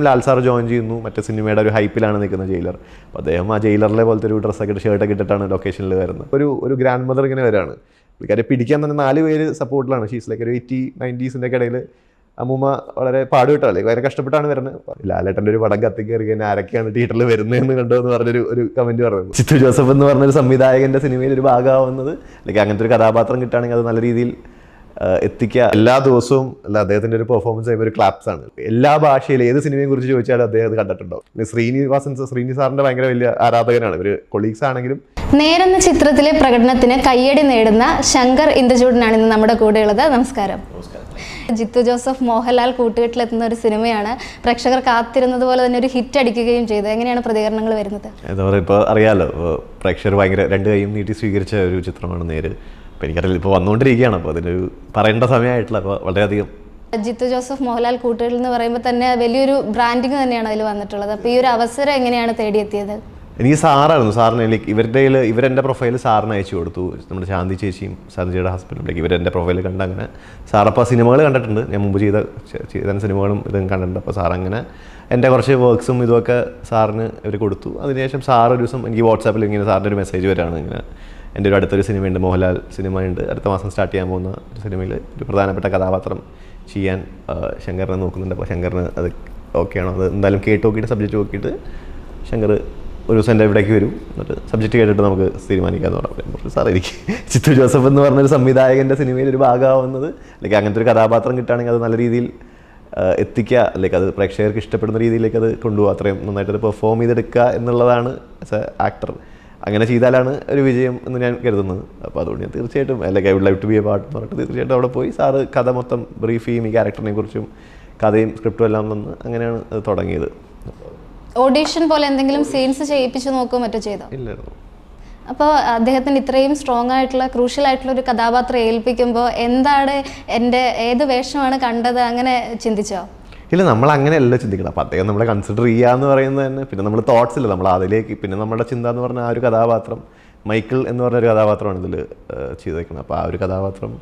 Lal sir join ചെയ്യുന്നു. മറ്റേ സിനിമയുടെ ഒരു ഹൈപ്പിലാണ് നിൽക്കുന്ന ജയിലർ. അപ്പോൾ അദ്ദേഹം ആ ജയിലറിലെ പോലത്തെ ഒരു ഡ്രസ്സൊക്കെ ഷർട്ടൊക്കെ ഇട്ടിട്ടാണ് ലൊക്കേഷനിൽ വരുന്നത്. ഒരു ഒരു ഗ്രാൻഡ് മദർ ഇങ്ങനെ വരാണ്. പുള്ളിക്കാരെ പിടിക്കാൻ തന്നെ നാല് പേര് സപ്പോർട്ടിലാണ് ഷീസ് ലൈക്ക് ഒരു എയ്റ്റി നയന്റീസിന്റെ ഇടയിൽ അമ്മൂമ്മ വളരെ പാടുവിട്ടല്ലേ വളരെ കഷ്ടപ്പെട്ടാണ് വരുന്നത്. ലാലേട്ടന്റെ ഒരു പടം കയറി കഴിഞ്ഞാൽ ആരൊക്കെയാണ് തിയേറ്ററിൽ വരുന്നതെന്ന് കണ്ടോ എന്ന് പറഞ്ഞൊരു ഒരു കമന്റ് പറഞ്ഞു ചിത്തു ജോസഫ് എന്ന് പറഞ്ഞൊരു സംവിധായകന്റെ സിനിമയിൽ ഒരു ഭാഗമാവുന്നത് അല്ലെങ്കിൽ അങ്ങനത്തെ ഒരു കഥാപാത്രം കിട്ടുകയാണെങ്കിൽ അത് നല്ല രീതിയിൽ എത്തിക്കുക. എല്ലാ ദിവസവും അല്ല അദ്ദേഹത്തിന്റെ ഒരു പെർഫോമൻസ് ചെയ്യുമ്പോൾ ഒരു ക്ലാപ്സ് ആണ്. എല്ലാ ഭാഷയിലും ഏത് സിനിമയെ കുറിച്ച് ചോദിച്ചാലും അദ്ദേഹം അത് കണ്ടിട്ടുണ്ടാവും. പിന്നെ ശ്രീനിവാസൻ ശ്രീനി സാറിന്റെ ഭയങ്കര വലിയ ആരാധകനാണ്. ഇവർ കൊളീഗ്സ് ആണെങ്കിലും നേരെന്ന ചിത്രത്തിലെ പ്രകടനത്തിന് കയ്യടി നേടുന്ന ശങ്കർ ഇന്ദ്രചൂടനാണ് ഇന്ന് നമ്മുടെ കൂടെയുള്ളത് നമസ്കാരം. ജിത്തു ജോസഫ് മോഹൻലാൽ കൂട്ടുകെട്ടിലെത്തുന്ന ഒരു സിനിമയാണ് പ്രേക്ഷകർ കാത്തിരുന്നത് പോലെ തന്നെ ഒരു ഹിറ്റ് അടിക്കുകയും ചെയ്തു. എങ്ങനെയാണ് പ്രതികരണങ്ങൾ വരുന്നത്? എന്താ പറയുക ഇപ്പോൾ അറിയാലോ പ്രേക്ഷകർ ഭയങ്കര രണ്ട് കൈയും നീട്ടി സ്വീകരിച്ച ഒരു ചിത്രമാണ് നേര്. അപ്പോൾ എനിക്കറിയില്ല ഇപ്പോൾ വന്നുകൊണ്ടിരിക്കുകയാണ്. അപ്പോൾ അതിനൊരു പറയേണ്ട സമയമായിട്ടില്ല. അപ്പോൾ വളരെയധികം ജിത്തു ജോസഫ് മോഹൻലാൽ കൂട്ടുകൾ എന്ന് പറയുമ്പോൾ തന്നെ വലിയൊരു ബ്രാൻഡിങ് തന്നെയാണ് അതിൽ വന്നിട്ടുള്ളത്. അപ്പോൾ ഈ ഒരു അവസരം എങ്ങനെയാണ് തേടിയെത്തിയത്? എനിക്ക് സാറായിരുന്നു. സാറിന് ലൈക്ക് ഇവരുടെ ഇവരെന്റെ പ്രൊഫൈൽ സാറിന് അയച്ചു കൊടുത്തു. നമ്മുടെ ശാന്തി ചേച്ചിയും ശാന്തിജിയുടെ ഹസ്ബൻഡും ഇവരെന്റെ പ്രൊഫൈൽ കണ്ട് അങ്ങനെ സാറപ്പോൾ സിനിമകൾ കണ്ടിട്ടുണ്ട്. ഞാൻ മുമ്പ് ചെയ്ത ചെയ്ത സിനിമകളും ഇതും കണ്ടിട്ടുണ്ട്. അപ്പോൾ സാർ അങ്ങനെ എന്റെ കുറച്ച് വർക്ക്സും ഇതുമൊക്കെ സാറിന് ഇവർ കൊടുത്തു. അതിനുശേഷം സാർ ഒരു ദിവസം എനിക്ക് വാട്സാപ്പിൽ ഇങ്ങനെ സാറിന്റെ ഒരു മെസ്സേജ് വരാണ്. ഇങ്ങനെ എന്റെ ഒരു അടുത്തൊരു സിനിമയുണ്ട് മോഹൻലാൽ സിനിമയുണ്ട്. അടുത്ത മാസം സ്റ്റാർട്ട് ചെയ്യാൻ പോകുന്ന ഒരു സിനിമയിൽ ഒരു പ്രധാനപ്പെട്ട കഥാപാത്രം ചെയ്യാൻ ശങ്കറിനെ നോക്കുന്നുണ്ട്. അപ്പോൾ ശങ്കറിന് അത് ഓക്കെ ആണോ? അത് എന്തായാലും കേട്ട് നോക്കിയിട്ട് സബ്ജക്റ്റ് നോക്കിയിട്ട് ശങ്കർ ഒരു ദിവസം എന്റെ ഇവിടേക്ക് വരും. എന്നിട്ട് സബ്ജക്റ്റ് കേട്ടിട്ട് നമുക്ക് തീരുമാനിക്കാമെന്ന് പറഞ്ഞു സാർ എനിക്ക് ചിത്തു ജോസഫ് എന്ന് പറഞ്ഞൊരു സംവിധായകന്റെ സിനിമയിൽ ഒരു ഭാഗമാവുന്നത് അല്ലെങ്കിൽ അങ്ങനത്തെ ഒരു കഥാപാത്രം കിട്ടുകയാണെങ്കിൽ അത് നല്ല രീതിയിൽ എത്തിക്കുക അല്ലെങ്കിൽ അത് പ്രേക്ഷകർക്ക് ഇഷ്ടപ്പെടുന്ന രീതിയിലേക്ക് അത് കൊണ്ടുപോകുക അത്രയും നന്നായിട്ട് പെർഫോം ചെയ്തെടുക്കുക എന്നുള്ളതാണ് ആസ് എ ആക്ടർ അങ്ങനെ ചെയ്താലാണ് ഒരു വിജയം എന്ന് ഞാൻ കരുതുന്നത്. അപ്പോൾ അതുകൊണ്ട് ഞാൻ തീർച്ചയായിട്ടും അല്ലെങ്കിൽ I would live to be a part എന്ന് പറഞ്ഞിട്ട് തീർച്ചയായിട്ടും അവിടെ പോയി. സാറ് കഥ മൊത്തം ബ്രീഫ് ചെയ്യും ഈ ക്യാരക്ടറിനെ കുറിച്ചും കഥയും സ്ക്രിപ്റ്റും എല്ലാം തന്ന് അങ്ങനെയാണ് തുടങ്ങിയത്. ഓഡീഷൻ പോലെ എന്തെങ്കിലും സീൻസ് ചെയ്യിപ്പിച്ചു നോക്കുകയോ മറ്റോ ചെയ്തോ? ഇല്ലായിരുന്നു. അപ്പോൾ അദ്ദേഹത്തിന് ഇത്രയും സ്ട്രോങ് ആയിട്ടുള്ള ക്രൂഷ്യൽ ആയിട്ടുള്ള ഒരു കഥാപാത്രം ഏൽപ്പിക്കുമ്പോൾ എന്താണ് എന്റെ ഏത് വേഷമാണ് കണ്ടത്? അങ്ങനെ ചിന്തിച്ചോ? ഇല്ല നമ്മൾ അങ്ങനെയല്ല ചിന്തിക്കണം അപ്പോൾ അദ്ദേഹം നമ്മളെ കൺസിഡർ ചെയ്യുക എന്ന് പറയുന്നത് തന്നെ. പിന്നെ നമ്മൾ തോട്ട്സ് ഇല്ല നമ്മൾ അതിലേക്ക് പിന്നെ നമ്മുടെ ചിന്ത എന്ന് പറഞ്ഞാൽ ആ ഒരു കഥാപാത്രം മൈക്കിൾ എന്ന് പറഞ്ഞ ഒരു കഥാപാത്രമാണ് ഇതിൽ ചെയ്തേക്കുന്നത്. അപ്പോൾ ആ ഒരു കഥാപാത്രം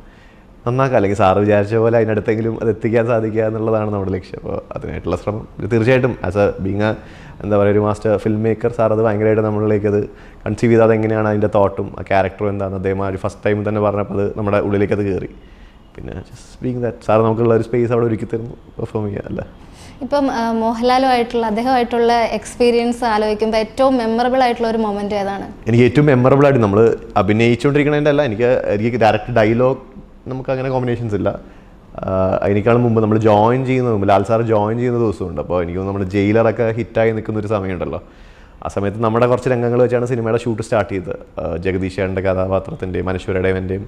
നന്നാക്കുക അല്ലെങ്കിൽ സാറ് വിചാരിച്ച പോലെ അതിനടുത്തെങ്കിലും അത് എത്തിക്കാൻ സാധിക്കുക എന്നുള്ളതാണ് നമ്മുടെ ലക്ഷ്യം. അപ്പോൾ അതിനായിട്ടുള്ള ശ്രമം. തീർച്ചയായിട്ടും ആസ് എ ബീങ് എന്താ പറയുക ഒരു മാസ്റ്റർ ഫിലിം മേക്കർ സാർ അത് ഭയങ്കരമായിട്ട് നമ്മളിലേക്ക് അത് കൺസീവ് ചെയ്താൽ എങ്ങനെയാണ് അതിന്റെ തോട്ടും ആ ക്യാരക്ടറും എന്താണെന്ന് അദ്ദേഹം ആ ഒരു ഫസ്റ്റ് ടൈം തന്നെ പറഞ്ഞപ്പോൾ അത് നമ്മുടെ ഉള്ളിലേക്ക് അത് കയറി പിന്നെ ജസ്റ്റ് ബീങ് ദാറ്റ് സാർ നമുക്കുള്ള ഒരു സ്പേസ് അവിടെ ഒരുക്കി തരുന്നു പെർഫോം ചെയ്യുക അല്ലേ? ഇപ്പം മോഹൻലാലുമായിട്ടുള്ള അദ്ദേഹമായിട്ടുള്ള എക്സ്പീരിയൻസ് ആലോചിക്കുമ്പോൾ ഏറ്റവും മെമ്മറബിൾ ആയിട്ടുള്ള ഒരു മൊമെന്റ് ഏതാണ്? എനിക്ക് ഏറ്റവും മെമ്മറബിൾ ആയിട്ട് നമ്മൾ അഭിനയിച്ചുകൊണ്ടിരിക്കണതിന്റെ അല്ല എനിക്ക് എനിക്ക് ഡയറക്റ്റ് ഡയലോഗ് നമുക്ക് അങ്ങനെ കോമ്പിനേഷൻസ് ഇല്ല. അതിനേക്കാളും മുമ്പ് നമ്മൾ ജോയിൻ ചെയ്യുന്ന മുമ്പ് ലാൽ സാർ ജോയിൻ ചെയ്യുന്ന ദിവസമുണ്ട് അപ്പോൾ എനിക്ക് നമ്മൾ നമ്മുടെ ജയിലറൊക്കെ ഹിറ്റായി നിൽക്കുന്ന ഒരു സമയമുണ്ടല്ലോ. ആ സമയത്ത് നമ്മുടെ കുറച്ച് രംഗങ്ങൾ വെച്ചാണ് സിനിമയുടെ ഷൂട്ട് സ്റ്റാർട്ട് ചെയ്തത്. ജഗദീഷ് ചേട്ടന്റെ കഥാപാത്രത്തിന്റെയും അനശ്വരയുടെയും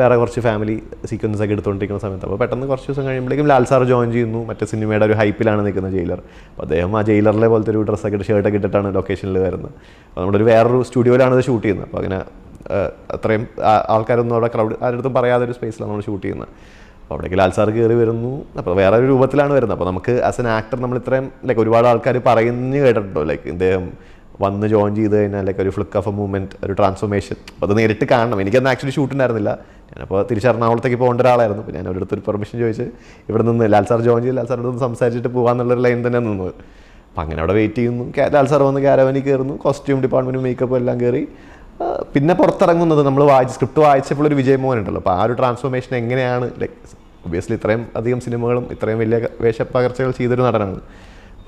വേറെ കുറച്ച് ഫാമിലി സീക്വൻസ് ഒക്കെ എടുത്തുകൊണ്ടിരിക്കുന്ന സമയത്ത്. അപ്പോൾ പെട്ടെന്ന് കുറച്ച് ദിവസം കഴിയുമ്പോഴേക്കും ലാൽ സാർ ജോയിൻ ചെയ്യുന്നു. മറ്റേ സിനിമയുടെ ഒരു ഹൈപ്പിലാണ് നിൽക്കുന്ന ജയിലർ അപ്പോൾ അദ്ദേഹം ആ ജയിലറിലെ പോലത്തെ ഒരു ഡ്രസ്സൊക്കെ ഷർട്ടൊക്കെ ഇട്ടിട്ടാണ് ലൊക്കേഷനിൽ വരുന്നത്. അപ്പോൾ നമ്മുടെ ഒരു വേറൊരു സ്റ്റുഡിയോയിലാണ് ഇത് ഷൂട്ട് ചെയ്യുന്നത്. അപ്പോൾ അങ്ങനെ അത്രയും ആൾക്കാരൊന്നും അവിടെ ക്രൗഡ് ആരുടെ പറയാതെ ഒരു സ്പേസിലാണ് നമ്മൾ ഷൂട്ട് ചെയ്യുന്നത്. അപ്പോൾ അവിടേക്ക് ലാൽ സാർ കയറി വരുന്നു. അപ്പോൾ വേറെ ഒരു രൂപത്തിലാണ് വരുന്നത്. അപ്പോൾ നമുക്ക് ആസ് എൻ ആക്ടർ നമ്മൾ ഇത്രയും ലൈക്ക് ഒരുപാട് ആൾക്കാർ പറയുന്നു കേട്ടിട്ടുണ്ടോ? ലൈക്ക് ഇദ്ദേഹം വന്ന് ജോയിൻ ചെയ്ത് കഴിഞ്ഞാൽ ലൈക്ക് ഒരു ഫ്ലിക്ക് ഓഫ് എ മൂവ്മെന്റ് ഒരു ട്രാൻസ്ഫോർമേഷൻ അപ്പോൾ അത് നേരിട്ട് കാണണം. എനിക്കന്ന് ആക്ച്വലി ഷൂട്ട് ഉണ്ടായിരുന്നില്ല. ഞാനപ്പോൾ തിരിച്ച് എറണാകുളത്തേക്ക് പോകേണ്ട ഒരാളായിരുന്നു. അപ്പോൾ ഞാൻ അവരടുത്തൊരു ഒരു പെർമിഷൻ ചോദിച്ച് ഇവിടെ നിന്ന് ലാൽ സാർ ജോയിൻ ചെയ്ത് ലാൽ സാറിന്റെ നിന്ന് സംസാരിച്ചിട്ട് പോകാമെന്നുള്ളൊരു ലൈൻ തന്നെ നിന്നത് അപ്പോൾ അങ്ങനെ അവിടെ വെയിറ്റ് ചെയ്യുന്നു. ലാൽ സാർ വന്ന് കാരവനിൽ കയറുന്നു. കോസ്റ്റ്യൂം ഡിപ്പാർട്ട്മെന്റ് മേക്കപ്പ് എല്ലാം കയറി. പിന്നെ പുറത്തിറങ്ങുന്നത് നമ്മൾ വായിച്ച് സ്ക്രിപ്റ്റ് വായിച്ചപ്പോൾ ഒരു വിജയമോഹൻ ഉണ്ടല്ലോ. അപ്പോൾ ആ ഒരു ട്രാൻസ്ഫോർമേഷൻ എങ്ങനെയാണ് ലൈക്ക് ഒബിയസ്ലി ഇത്രയും അധികം സിനിമകളും ഇത്രയും വലിയ വേഷപ്പകർച്ചകൾ ചെയ്തൊരു നടനാണ്.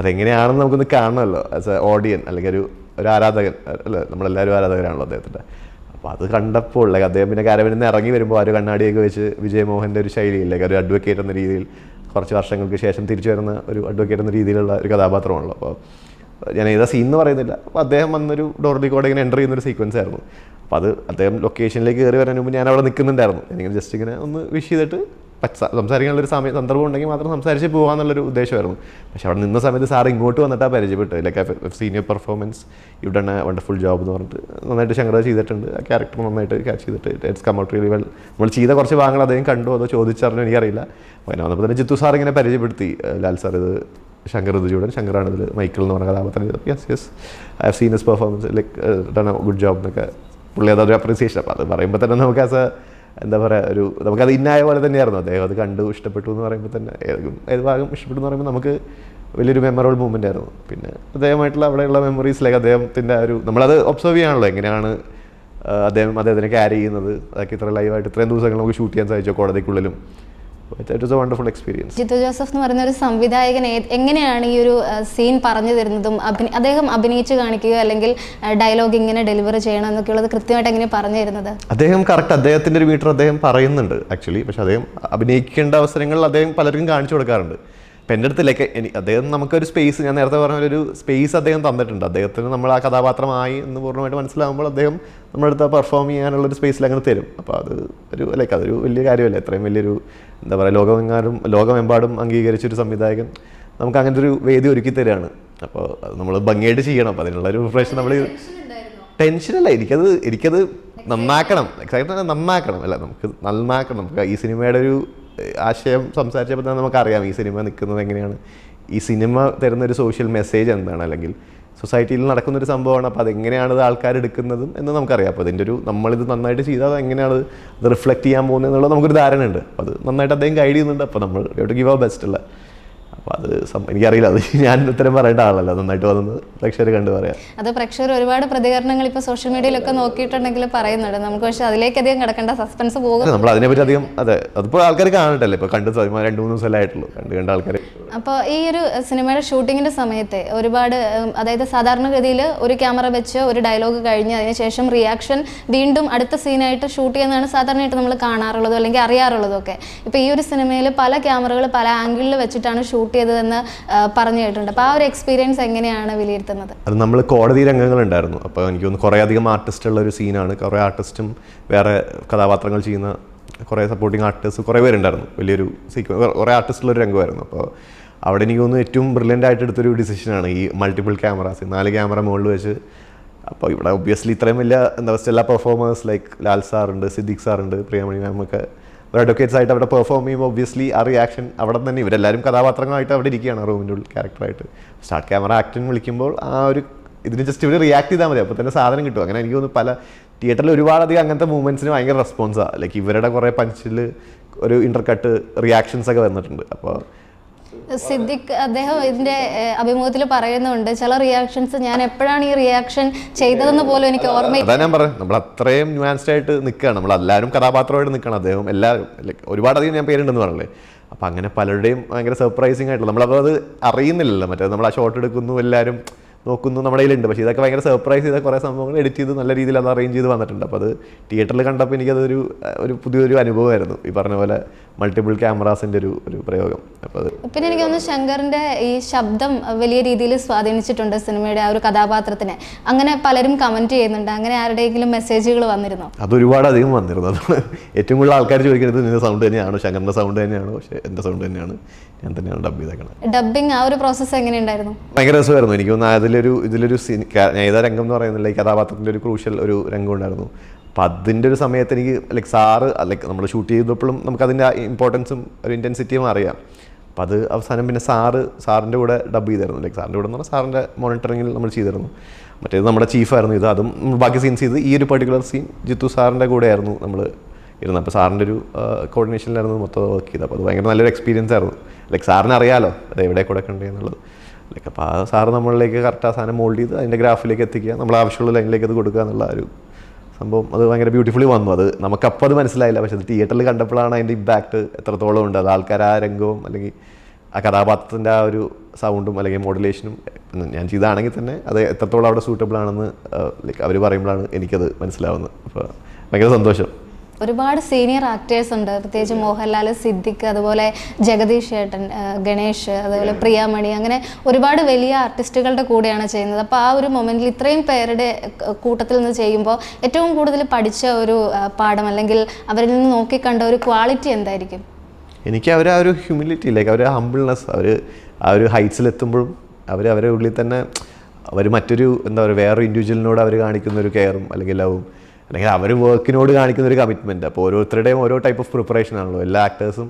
അതെങ്ങനെയാണെന്ന് നമുക്കൊന്ന് കാണണമല്ലോ ആസ് എ ഓഡിയൻ അല്ലെങ്കിൽ ഒരു ഒരു ആരാധകൻ അല്ല നമ്മളെല്ലാവരും ആരാധകരാണല്ലോ അദ്ദേഹത്തിന്റെ. അപ്പോൾ അത് കണ്ടപ്പോൾ അദ്ദേഹം പിന്നെ കാരവനിൽ നിന്ന് ഇറങ്ങി വരുമ്പോൾ ആ ഒരു കണ്ണാടിയൊക്കെ വെച്ച് വിജയമോഹന്റെ ഒരു ശൈലിയില്ലേ ഒരു അഡ്വക്കേറ്റ് എന്ന രീതിയിൽ കുറച്ച് വർഷങ്ങൾക്ക് ശേഷം തിരിച്ചു വരുന്ന ഒരു അഡ്വക്കേറ്റ് എന്ന രീതിയിലുള്ള ഒരു കഥാപാത്രമാണല്ലോ. അപ്പോൾ ഞാൻ ഏതാ സീൻ എന്ന് പറയുന്നില്ല. അപ്പോൾ അദ്ദേഹം വന്നൊരു ഡോർലി കോഡ് ഇങ്ങനെ എന്റർ ചെയ്യുന്ന ഒരു സീക്വൻസ് ആയിരുന്നു. അപ്പോൾ അത് അദ്ദേഹം ലൊക്കേഷനിലേക്ക് കയറി വരാൻ മുമ്പ് ഞാൻ അവിടെ നിൽക്കുന്നുണ്ടായിരുന്നു എനിക്കിങ്ങനെ ജസ്റ്റ് ഇങ്ങനെ ഒന്ന് വിഷ് ചെയ്തിട്ട് പച്ച സംസാരിക്കാനുള്ള ഒരു സമയം സന്ദർഭം ഉണ്ടെങ്കിൽ മാത്രം സംസാരിച്ച് പോകാമെന്നുള്ളൊരു ഉദ്ദേശമായിരുന്നു. പക്ഷെ അവിടെ നിന്ന സമയത്ത് സാർ ഇങ്ങോട്ട് വന്നിട്ടാണ് പരിചയപ്പെട്ടത്. ലൈക്ക് സീനിയർ പെർഫോമൻസ് ഇവിടെ വണ്ടർഫുൾ ജോബ് എന്ന് പറഞ്ഞിട്ട് നന്നായിട്ട് ശങ്കര ചെയ്തിട്ടുണ്ട്. ആ ക്യാരക്ടർ നന്നായിട്ട് ക്യാച്ച് ചെയ്തിട്ട് it's come out really well നമ്മൾ ചെയ്ത കുറച്ച് ഭാഗങ്ങൾ അദ്ദേഹം കണ്ടു അതോ ചോദിച്ചറിഞ്ഞോ എനിക്കറിയില്ല. അങ്ങനെ വന്നപ്പോൾ തന്നെ ജിത്തു സാർ ഇങ്ങനെ പരിചയപ്പെടുത്തി. ലാൽ സാർ ഇത് ശങ്കർ ഋതുചൂടൻ ശങ്കറാണ് ഇതിൽ മൈക്കിൾ എന്ന് പറഞ്ഞ കഥാപാത്രം ചെയ്തത്. Yes yes I have seen is performance like done a good job എന്നൊക്കെ പുള്ളി അതൊരു അപ്രീസിയേഷൻ അപ്പോൾ അത് പറയുമ്പോൾ തന്നെ നമുക്ക് ആസ് എ എന്താ പറയുക ഒരു നമുക്കത് ഇന്നായ പോലെ തന്നെയായിരുന്നു. അദ്ദേഹം അത് കണ്ടു ഇഷ്ടപ്പെട്ടു എന്ന് പറയുമ്പോൾ തന്നെ ഏത് ഭാഗം ഇഷ്ടപ്പെട്ടു എന്ന് പറയുമ്പോൾ നമുക്ക് വലിയൊരു മെമ്മറബിൾ മൂമെന്റ് ആയിരുന്നു. പിന്നെ അദ്ദേഹമായിട്ടുള്ള അവിടെയുള്ള മെമ്മറീസിലേക്ക് അദ്ദേഹത്തിന്റെ ആ ഒരു നമ്മളത് ഒബ്സർവ് ചെയ്യാണല്ലോ എങ്ങനെയാണ് അദ്ദേഹം അദ്ദേഹത്തിനെ ക്യാരി ചെയ്യുന്നത്. അതൊക്കെ ഇത്ര ലൈവായിട്ട് ഇത്രയും ദിവസങ്ങൾ നമുക്ക് ഷൂട്ട് ചെയ്യാൻ സാധിച്ചോ കോടതിക്കുള്ളിലും? It a wonderful experience Jeethu Joseph എന്ന് പറയുന്ന ഒരു സംവിധായകൻ എങ്ങനെയാണ് ഈ ഒരു സീൻ പറഞ്ഞു തരുന്നതും അഭിനയ അദ്ദേഹം അഭിനയിച്ച് കാണിക്കുക അല്ലെങ്കിൽ ഡയലോഗ് ഇങ്ങനെ ഡെലിവർ ചെയ്യണം എന്നൊക്കെയുള്ളത് കൃത്യമായിട്ട് എങ്ങനെ പറഞ്ഞു തരുന്നത്? അദ്ദേഹം കറക്റ്റ് അദ്ദേഹത്തിന്റെ ഒരു മീറ്റർ അദ്ദേഹം പറയുന്നുണ്ട് ആക്ച്വലി പക്ഷെ അദ്ദേഹം അഭിനയിക്കേണ്ട അവസരങ്ങളിൽ അദ്ദേഹം പലർക്കും കാണിച്ചു കൊടുക്കാറുണ്ട്. അപ്പം എന്റെ അടുത്തിലേക്ക് എനിക്ക് അദ്ദേഹം നമുക്കൊരു സ്പേസ് ഞാൻ നേരത്തെ പറഞ്ഞ ഒരു സ്പേസ് അദ്ദേഹം തന്നിട്ടുണ്ട്. അദ്ദേഹത്തിന് നമ്മൾ ആ കഥാപാത്രമായി എന്ന് പൂർണമായിട്ട് മനസ്സിലാകുമ്പോൾ അദ്ദേഹം നമ്മുടെ അടുത്ത് പെർഫോം ചെയ്യാനുള്ള ഒരു സ്പേസിൽ അങ്ങനെ തരും. അപ്പോൾ അത് ഒരു ലൈക്ക് അതൊരു വലിയ കാര്യമല്ല. ഇത്രയും വലിയൊരു എന്താ പറയുക ലോകമെങ്ങാനും ലോകമെമ്പാടും അംഗീകരിച്ചൊരു സംവിധായകൻ നമുക്ക് അങ്ങനത്തെ ഒരു വേദി ഒരുക്കി തരികയാണ് അപ്പോൾ അത് നമ്മൾ ഭംഗിയായിട്ട് ചെയ്യണം. അപ്പോൾ അതിനുള്ള ഒരു പ്രശ്നം നമ്മൾ ടെൻഷനല്ല എനിക്കത് എനിക്കത് നന്നാക്കണം. എക്സാക്ട് നന്നാക്കണം. അല്ല നമുക്ക് നന്നാക്കണം. നമുക്ക് ഈ സിനിമയുടെ ഒരു ആശയം സംസാരിച്ചപ്പോൾ തന്നെ നമുക്കറിയാം ഈ സിനിമ നിൽക്കുന്നത് എങ്ങനെയാണ്. ഈ സിനിമ തരുന്ന ഒരു സോഷ്യൽ മെസ്സേജ് എന്താണ്? അല്ലെങ്കിൽ സൊസൈറ്റിയിൽ നടക്കുന്ന ഒരു സംഭവമാണ്. അപ്പോൾ അതെങ്ങനെയാണ് ഇത് ആൾക്കാർ എടുക്കുന്നതും എന്ന് നമുക്കറിയാം. അപ്പോൾ അതിന്റെ ഒരു നമ്മളിത് നന്നായിട്ട് ചെയ്താൽ അത് എങ്ങനെയാണ് അത് റിഫ്ലക്റ്റ് ചെയ്യാൻ പോകുന്നത് എന്നുള്ളത് നമുക്കൊരു ധാരണയുണ്ട്. അപ്പോൾ അത് നന്നായിട്ട് അദ്ദേഹം ഗൈഡ് ചെയ്യുന്നുണ്ട്. അപ്പോൾ നമ്മൾ ടു ഗിവ് ആ ബെസ്റ്റ് അല്ല അപ്പോൾ അത് എനിക്കറിയില്ല. അത് ഞാൻ ഉത്തരം പറയേണ്ട ആളല്ല. നന്നായിട്ട് വന്നത് പ്രേക്ഷകർ കണ്ടു പറയാം. അത് പ്രേക്ഷകർ ഒരുപാട് പ്രതികരണങ്ങൾ ഇപ്പോൾ സോഷ്യൽ മീഡിയയിലൊക്കെ നോക്കിയിട്ടുണ്ടെങ്കിൽ പറയുന്നുണ്ട്. നമുക്ക് പക്ഷേ അതിലേക്ക് അധികം കിടക്കേണ്ട സസ്പെൻസ് പോകും നമ്മൾ അതിനെപ്പറ്റി അധികം അതെ അതിപ്പോൾ ആൾക്കാർ കാണട്ടല്ലേ ഇപ്പോൾ കണ്ട് രണ്ട് മൂന്ന് ദിവസമല്ലേ ആയിട്ടുള്ളൂ. കണ്ട് കണ്ട ആൾക്കാർ അപ്പോൾ ഈ ഒരു സിനിമയുടെ ഷൂട്ടിങ്ങിന്റെ സമയത്ത് ഒരുപാട് അതായത് സാധാരണഗതിയിൽ ഒരു ക്യാമറ വെച്ച് ഒരു ഡയലോഗ് കഴിഞ്ഞ് അതിനുശേഷം റിയാക്ഷൻ വീണ്ടും അടുത്ത സീനായിട്ട് ഷൂട്ട് ചെയ്യുന്നതാണ് സാധാരണയായിട്ട് നമ്മൾ കാണാറുള്ളതും അല്ലെങ്കിൽ അറിയാറുള്ളതും ഒക്കെ. ഇപ്പോൾ ഈ ഒരു സിനിമയിൽ പല ക്യാമറകൾ പല ആംഗിളിൽ വെച്ചിട്ടാണ് ഷൂട്ട് ചെയ്തതെന്ന് പറഞ്ഞു കേട്ടിട്ടുണ്ട് അപ്പോൾ ആ ഒരു എക്സ്പീരിയൻസ് എങ്ങനെയാണ് വിലയിരുത്തുന്നത്? അത് നമ്മൾ കോടതി രംഗങ്ങളുണ്ടായിരുന്നു. അപ്പോൾ എനിക്ക് തോന്നുന്നു കുറേ അധികം ആർട്ടിസ്റ്റ് ഉള്ള ഒരു സീനാണ്. കുറേ ആർട്ടിസ്റ്റും വേറെ കഥാപാത്രങ്ങൾ ചെയ്യുന്ന കുറേ സപ്പോർട്ടിങ് ആർട്ടിസ്റ്റ് കുറേ പേരുണ്ടായിരുന്നു. വലിയൊരു സീക്വൻസ് കുറേ ആർട്ടിസ്റ്റുള്ള ഒരു രംഗമായിരുന്നു. അപ്പോൾ അവിടെ എനിക്ക് തോന്നുന്നു ഏറ്റവും ബ്രില്യന്റ് ആയിട്ട് എടുത്തൊരു ഡിസിഷനാണ് ഈ മൾട്ടിപ്പിൾ ക്യാമറാസ് നാല് ക്യാമറ മുകളിൽ വെച്ച്. അപ്പോൾ ഇവിടെ ഒബ്വിയസ്ലി ഇത്രയും വലിയ എന്താ പറയുക എല്ലാ പെർഫോമേഴ്സ് ലൈക്ക് ലാൽ സാറുണ്ട് സിദ്ദിഖ് സാറുണ്ട് പ്രിയമണി മാമൊക്കെ ഒരു അഡ്വക്കേറ്റ്സ് ആയിട്ട് അവിടെ പെർഫോം ചെയ്യുമ്പോൾ ഒബ്വിയസ്ലി ആ റിയാക്ഷൻ അവിടെ തന്നെ ഇവരെല്ലാവരും കഥാപാത്രങ്ങളായിട്ട് അവിടെ ഇരിക്കുകയാണ് റൂമിന്റെ ഉള്ളിൽ ക്യാരക്ടറായിട്ട് സ്റ്റാർട്ട് ക്യാമറ ആക്ടിങ് വിളിക്കുമ്പോൾ ആ ഒരു ഇതിന് ജസ്റ്റ് ഇവർ റിയാക്ട് ചെയ്താൽ മതി. അപ്പോൾ തന്നെ സാധനം കിട്ടും. അങ്ങനെ എനിക്ക് തോന്നുന്നു പല തിയേറ്ററിൽ ഒരുപാടധികം അങ്ങനത്തെ മൂവ്മെന്റ്സിന് ഭയങ്കര റെസ്പോൺസാണ് ലൈക്ക് ഇവരുടെ കുറേ പഞ്ചിൽ ഒരു ഇന്റർകട്ട് റിയാക്ഷൻസ് ഒക്കെ വന്നിട്ടുണ്ട്. അപ്പോൾ സിദ്ദിഖ് അദ്ദേഹം ഇതിന്റെ അഭിമുഖത്തിൽ പറയുന്നുണ്ട്. ചില റിയാക്ഷൻസ് ഞാൻ എപ്പോഴാണ് ഈ റിയാക്ഷൻ ചെയ്തതെന്ന് പോലും എനിക്ക് ഓർമ്മ അതാ ഞാൻ പറഞ്ഞു നമ്മൾ അത്രയും ന്യൂആൻസ്ഡ് ആയിട്ട് നിൽക്കുകയാണ് നമ്മൾ എല്ലാവരും കഥാപാത്രമായിട്ട് നിൽക്കണം അദ്ദേഹം എല്ലാവരും ഒരുപാടധികം ഞാൻ പേരുണ്ടെന്ന് പറഞ്ഞല്ലേ? അപ്പം അങ്ങനെ പലരുടെയും ഭയങ്കര സർപ്രൈസിങ് ആയിട്ടുള്ള നമ്മളപ്പോൾ അത് അറിയുന്നില്ലല്ലോ. മറ്റേ നമ്മൾ ആ ഷോട്ട് എടുക്കുന്നു എല്ലാവരും നോക്കുന്നു നമ്മുടെ കയ്യിലുണ്ട്. പക്ഷേ ഇതൊക്കെ ഭയങ്കര സർപ്രൈസ് ചെയ്ത കുറേ സംഭവങ്ങൾ എഡിറ്റ് ചെയ്ത് നല്ല രീതിയിൽ അത് അറേഞ്ച് ചെയ്ത് വന്നിട്ടുണ്ട്. അപ്പോൾ അത് തിയേറ്ററിൽ കണ്ടപ്പോൾ എനിക്കതൊരു ഒരു പുതിയൊരു അനുഭവമായിരുന്നു. ഈ പറഞ്ഞ പോലെ മൾട്ടിപ്പിൾ ക്യാമറാസിന്റെ ഒരു ഒരു പ്രയോഗം. അപ്പോൾ പിന്നെ എനിക്ക് തോന്നുന്നു ശങ്കറിന്റെ ഈ ശബ്ദം വലിയ രീതിയിൽ സ്വാധീനിച്ചിട്ടുണ്ട് സിനിമയുടെ ആ ഒരു കഥാപാത്രത്തിനെ. അങ്ങനെ പലരും കമന്റ് ചെയ്യുന്നുണ്ട്. അങ്ങനെ ആരുടെയെങ്കിലും മെസ്സേജുകൾ വന്നിരുന്നു? അത് ഒരുപാട് അധികം വന്നിരുന്നു. അതാണ് ഏറ്റവും കൂടുതൽ ആൾക്കാർ ചോദിക്കുന്നത് നിന്റെ സൗണ്ട് തന്നെയാണോ? ശങ്കറിന്റെ സൗണ്ട് തന്നെയാണോ? പക്ഷേ എന്റെ സൗണ്ട് തന്നെയാണ്. ഞാൻ തന്നെയാണ് ഡബ് ചെയ്തേക്കണത്. ഡബിങ് ആ ഒരു പ്രോസസ്സ് എങ്ങനെയുണ്ടായിരുന്നു? ഭയങ്കര രസമായിരുന്നു. എനിക്ക് തോന്നുന്നു അതിലൊരു ഇതിലൊരു സീൻ ഏതാ രംഗം എന്ന് പറയുന്നില്ല. ഈ കഥാപാത്രത്തിന്റെ ഒരു ക്രൂഷ്യൽ ഒരു രംഗം ഉണ്ടായിരുന്നു. അപ്പം അതിന്റെ ഒരു സമയത്ത് എനിക്ക് ലൈക്ക് സാറ് ലൈക്ക് നമ്മൾ ഷൂട്ട് ചെയ്തപ്പോഴും നമുക്ക് അതിന്റെ ഇമ്പോർട്ടൻസും ഒരു ഇന്റൻസിറ്റിയും അറിയാം. അപ്പം അത് അവസാനം പിന്നെ സാറ് സാറിന്റെ കൂടെ ഡബ് ചെയ്തായിരുന്നു ലൈക്ക് സാറിന്റെ കൂടെ എന്ന് പറഞ്ഞാൽ സാറിന്റെ മോണിറ്ററിങ്ങിൽ നമ്മൾ ചെയ്തിരുന്നു. മറ്റേത് നമ്മുടെ ചീഫായിരുന്നു ഇത് അതും ബാക്കി സീൻസ് ചെയ്ത് ഈ ഒരു പെർട്ടിക്കുലർ സീൻ ജിത്തു സാറിന്റെ കൂടെ ആയിരുന്നു നമ്മൾ ഇരുന്നത്. അപ്പോൾ സാറിന്റെ ഒരു കോർഡിനേഷനിലായിരുന്നു മൊത്തം വർക്ക് ചെയ്തത്. അപ്പോൾ അത് ഭയങ്കര നല്ലൊരു എക്സ്പീരിയൻസ് ആയിരുന്നു. ലൈക്ക് സാറിന് അറിയാലോ അത് എവിടെ കൂടെ കണ്ടേ എന്നുള്ളത്. ലൈക്ക് അപ്പോൾ ആ സാറ് നമ്മളിലേക്ക് കറക്റ്റ് ആ സാധനം മോൾഡ് ചെയ്ത് അതിന്റെ ഗ്രാഫിലേക്ക് എത്തിക്കുക. നമ്മൾ ആവശ്യമുള്ള ലൈനിലേക്ക് അത് കൊടുക്കുക എന്നുള്ള ഒരു സംഭവം അത് ഭയങ്കര ബ്യൂട്ടിഫുള്ളി വന്നു. അത് നമുക്കപ്പോൾ അത് മനസ്സിലായില്ല. പക്ഷെ അത് തിയേറ്ററിൽ കണ്ടപ്പോഴാണ് അതിന്റെ ഇമ്പാക്റ്റ് എത്രത്തോളം ഉണ്ട്. അത് ആൾക്കാർ ആ രംഗവും അല്ലെങ്കിൽ ആ കഥാപാത്രത്തിന്റെ ആ ഒരു സൗണ്ടും അല്ലെങ്കിൽ മോഡുലേഷനും ഞാൻ ചെയ്താണെങ്കിൽ തന്നെ അത് എത്രത്തോളം അവിടെ സൂട്ടബിൾ ആണെന്ന് ലൈക്ക് അവർ പറയുമ്പോഴാണ് എനിക്കത് മനസ്സിലാവുന്നത്. അപ്പോൾ ഭയങ്കര സന്തോഷം. ഒരുപാട് സീനിയർ ആക്ടേഴ്സ് ഉണ്ട്. പ്രത്യേകിച്ച് മോഹൻലാൽ സിദ്ദിഖ് അതുപോലെ ജഗദീഷ് ഏട്ടൻ ഗണേഷ് അതുപോലെ പ്രിയാമണി അങ്ങനെ ഒരുപാട് വലിയ ആർട്ടിസ്റ്റുകളുടെ കൂടെയാണ് ചെയ്യുന്നത്. അപ്പോൾ ആ ഒരു മൊമെന്റിൽ ഇത്രയും പേരുടെ കൂട്ടത്തിൽ നിന്ന് ചെയ്യുമ്പോൾ ഏറ്റവും കൂടുതൽ പഠിച്ച ഒരു പാഠം അല്ലെങ്കിൽ അവരിൽ നിന്ന് നോക്കിക്കണ്ട ഒരു ക്വാളിറ്റി എന്തായിരിക്കും? എനിക്ക് അവർ ആ ഒരു ഹ്യൂമിലിറ്റി ലൈക്ക് അവർ ഹംബിൾനെസ് അവർ ആ ഒരു ഹൈറ്റ്സിൽ എത്തുമ്പോഴും അവർ അവരുടെ ഉള്ളിൽ തന്നെ അവർ മറ്റൊരു എന്താ പറയുക വേറൊരു ഇൻഡിവിജ്വലിനോട് അവർ കാണിക്കുന്ന ഒരു കെയറും അല്ലെങ്കിൽ ലവും അല്ലെങ്കിൽ അവർ വർക്കിനോട് കാണിക്കുന്ന ഒരു കമ്മിറ്റ്മെന്റ് അപ്പോൾ ഓരോരുത്തരുടെയും ഓരോ ടൈപ്പ് ഓഫ് പ്രിപ്പറേഷൻ ആണല്ലോ. എല്ലാ ആക്ടേഴ്സും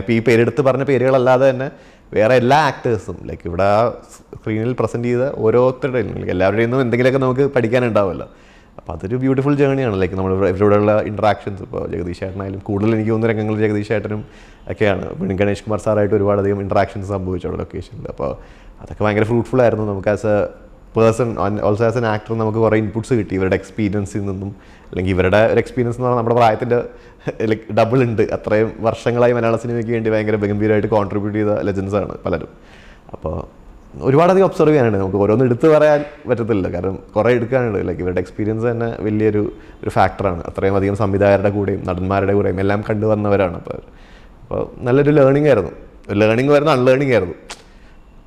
ഇപ്പോൾ ഈ പേരെടുത്ത് പറഞ്ഞ പേരുകളല്ലാതെ തന്നെ വേറെ എല്ലാ ആക്ടേഴ്സും ലൈക്ക് ഇവിടെ സ്ക്രീനിൽ പ്രസന്റ് ചെയ്ത ഓരോരുത്തരുടെയും എല്ലാവരുടെയും നിന്നും എന്തെങ്കിലുമൊക്കെ നമുക്ക് പഠിക്കാനുണ്ടാവുമല്ലോ. അപ്പോൾ അതൊരു ബ്യൂട്ടിഫുൾ ജേണിയാണ് ലൈക്ക് നമ്മൾ ഇവരോടുള്ള ഇൻട്രാക്ഷൻസ് ഇപ്പോൾ ജഗദീഷ് ചേട്ടനായാലും കൂടുതൽ എനിക്ക് തോന്നുന്ന രംഗങ്ങൾ ജഗദീഷ് ചേട്ടനും ഒക്കെയാണ്. പിന്നെ ഗണേഷ് കുമാർ സാറായിട്ട് ഒരുപാടധികം ഇൻട്രാക്ഷൻസ് സംഭവിച്ചോളൂ ലൊക്കേഷനിൽ അപ്പോൾ അതൊക്കെ ഭയങ്കര ഫ്രൂട്ട്ഫുൾ ആയിരുന്നു നമുക്ക് as a person also as an actor നമുക്ക് കുറേ ഇൻപുട്സ് കിട്ടി. ഇവരുടെ എക്സ്പീരിയൻസിൽ നിന്നും. അല്ലെങ്കിൽ ഇവരുടെ ഒരു എക്സ്പീരിയൻസ് എന്ന് പറഞ്ഞാൽ നമ്മുടെ പ്രായത്തിന്റെ ലൈക്ക് ഡബിൾ ഉണ്ട്. അത്രയും വർഷങ്ങളായി മലയാള സിനിമയ്ക്ക് വേണ്ടി ഭയങ്കര ഗംഭീരമായിട്ട് കോൺട്രിബ്യൂട്ട് ചെയ്ത ലെജൻസ് ആണ് പലരും. അപ്പോൾ ഒരുപാടധികം ഒബ്സർവ് ചെയ്യാനുണ്ട്. നമുക്ക് ഓരോന്നും എടുത്ത് പറയാൻ പറ്റത്തില്ല. കാരണം കുറേ എടുക്കാനുണ്ട്. ലൈക്ക് ഇവരുടെ എക്സ്പീരിയൻസ് തന്നെ വലിയൊരു ഒരു ഫാക്ടറാണ് അത്രയും അധികം സംവിധായകരുടെ കൂടെയും നടന്മാരുടെ കൂടെയും എല്ലാം കണ്ടുവന്നവരാണ് അപ്പോൾ അപ്പോൾ നല്ലൊരു ലേണിംഗ് ആയിരുന്നു. ലേണിംഗ് വരുന്ന അൺലേണിംഗ് ആയിരുന്നു.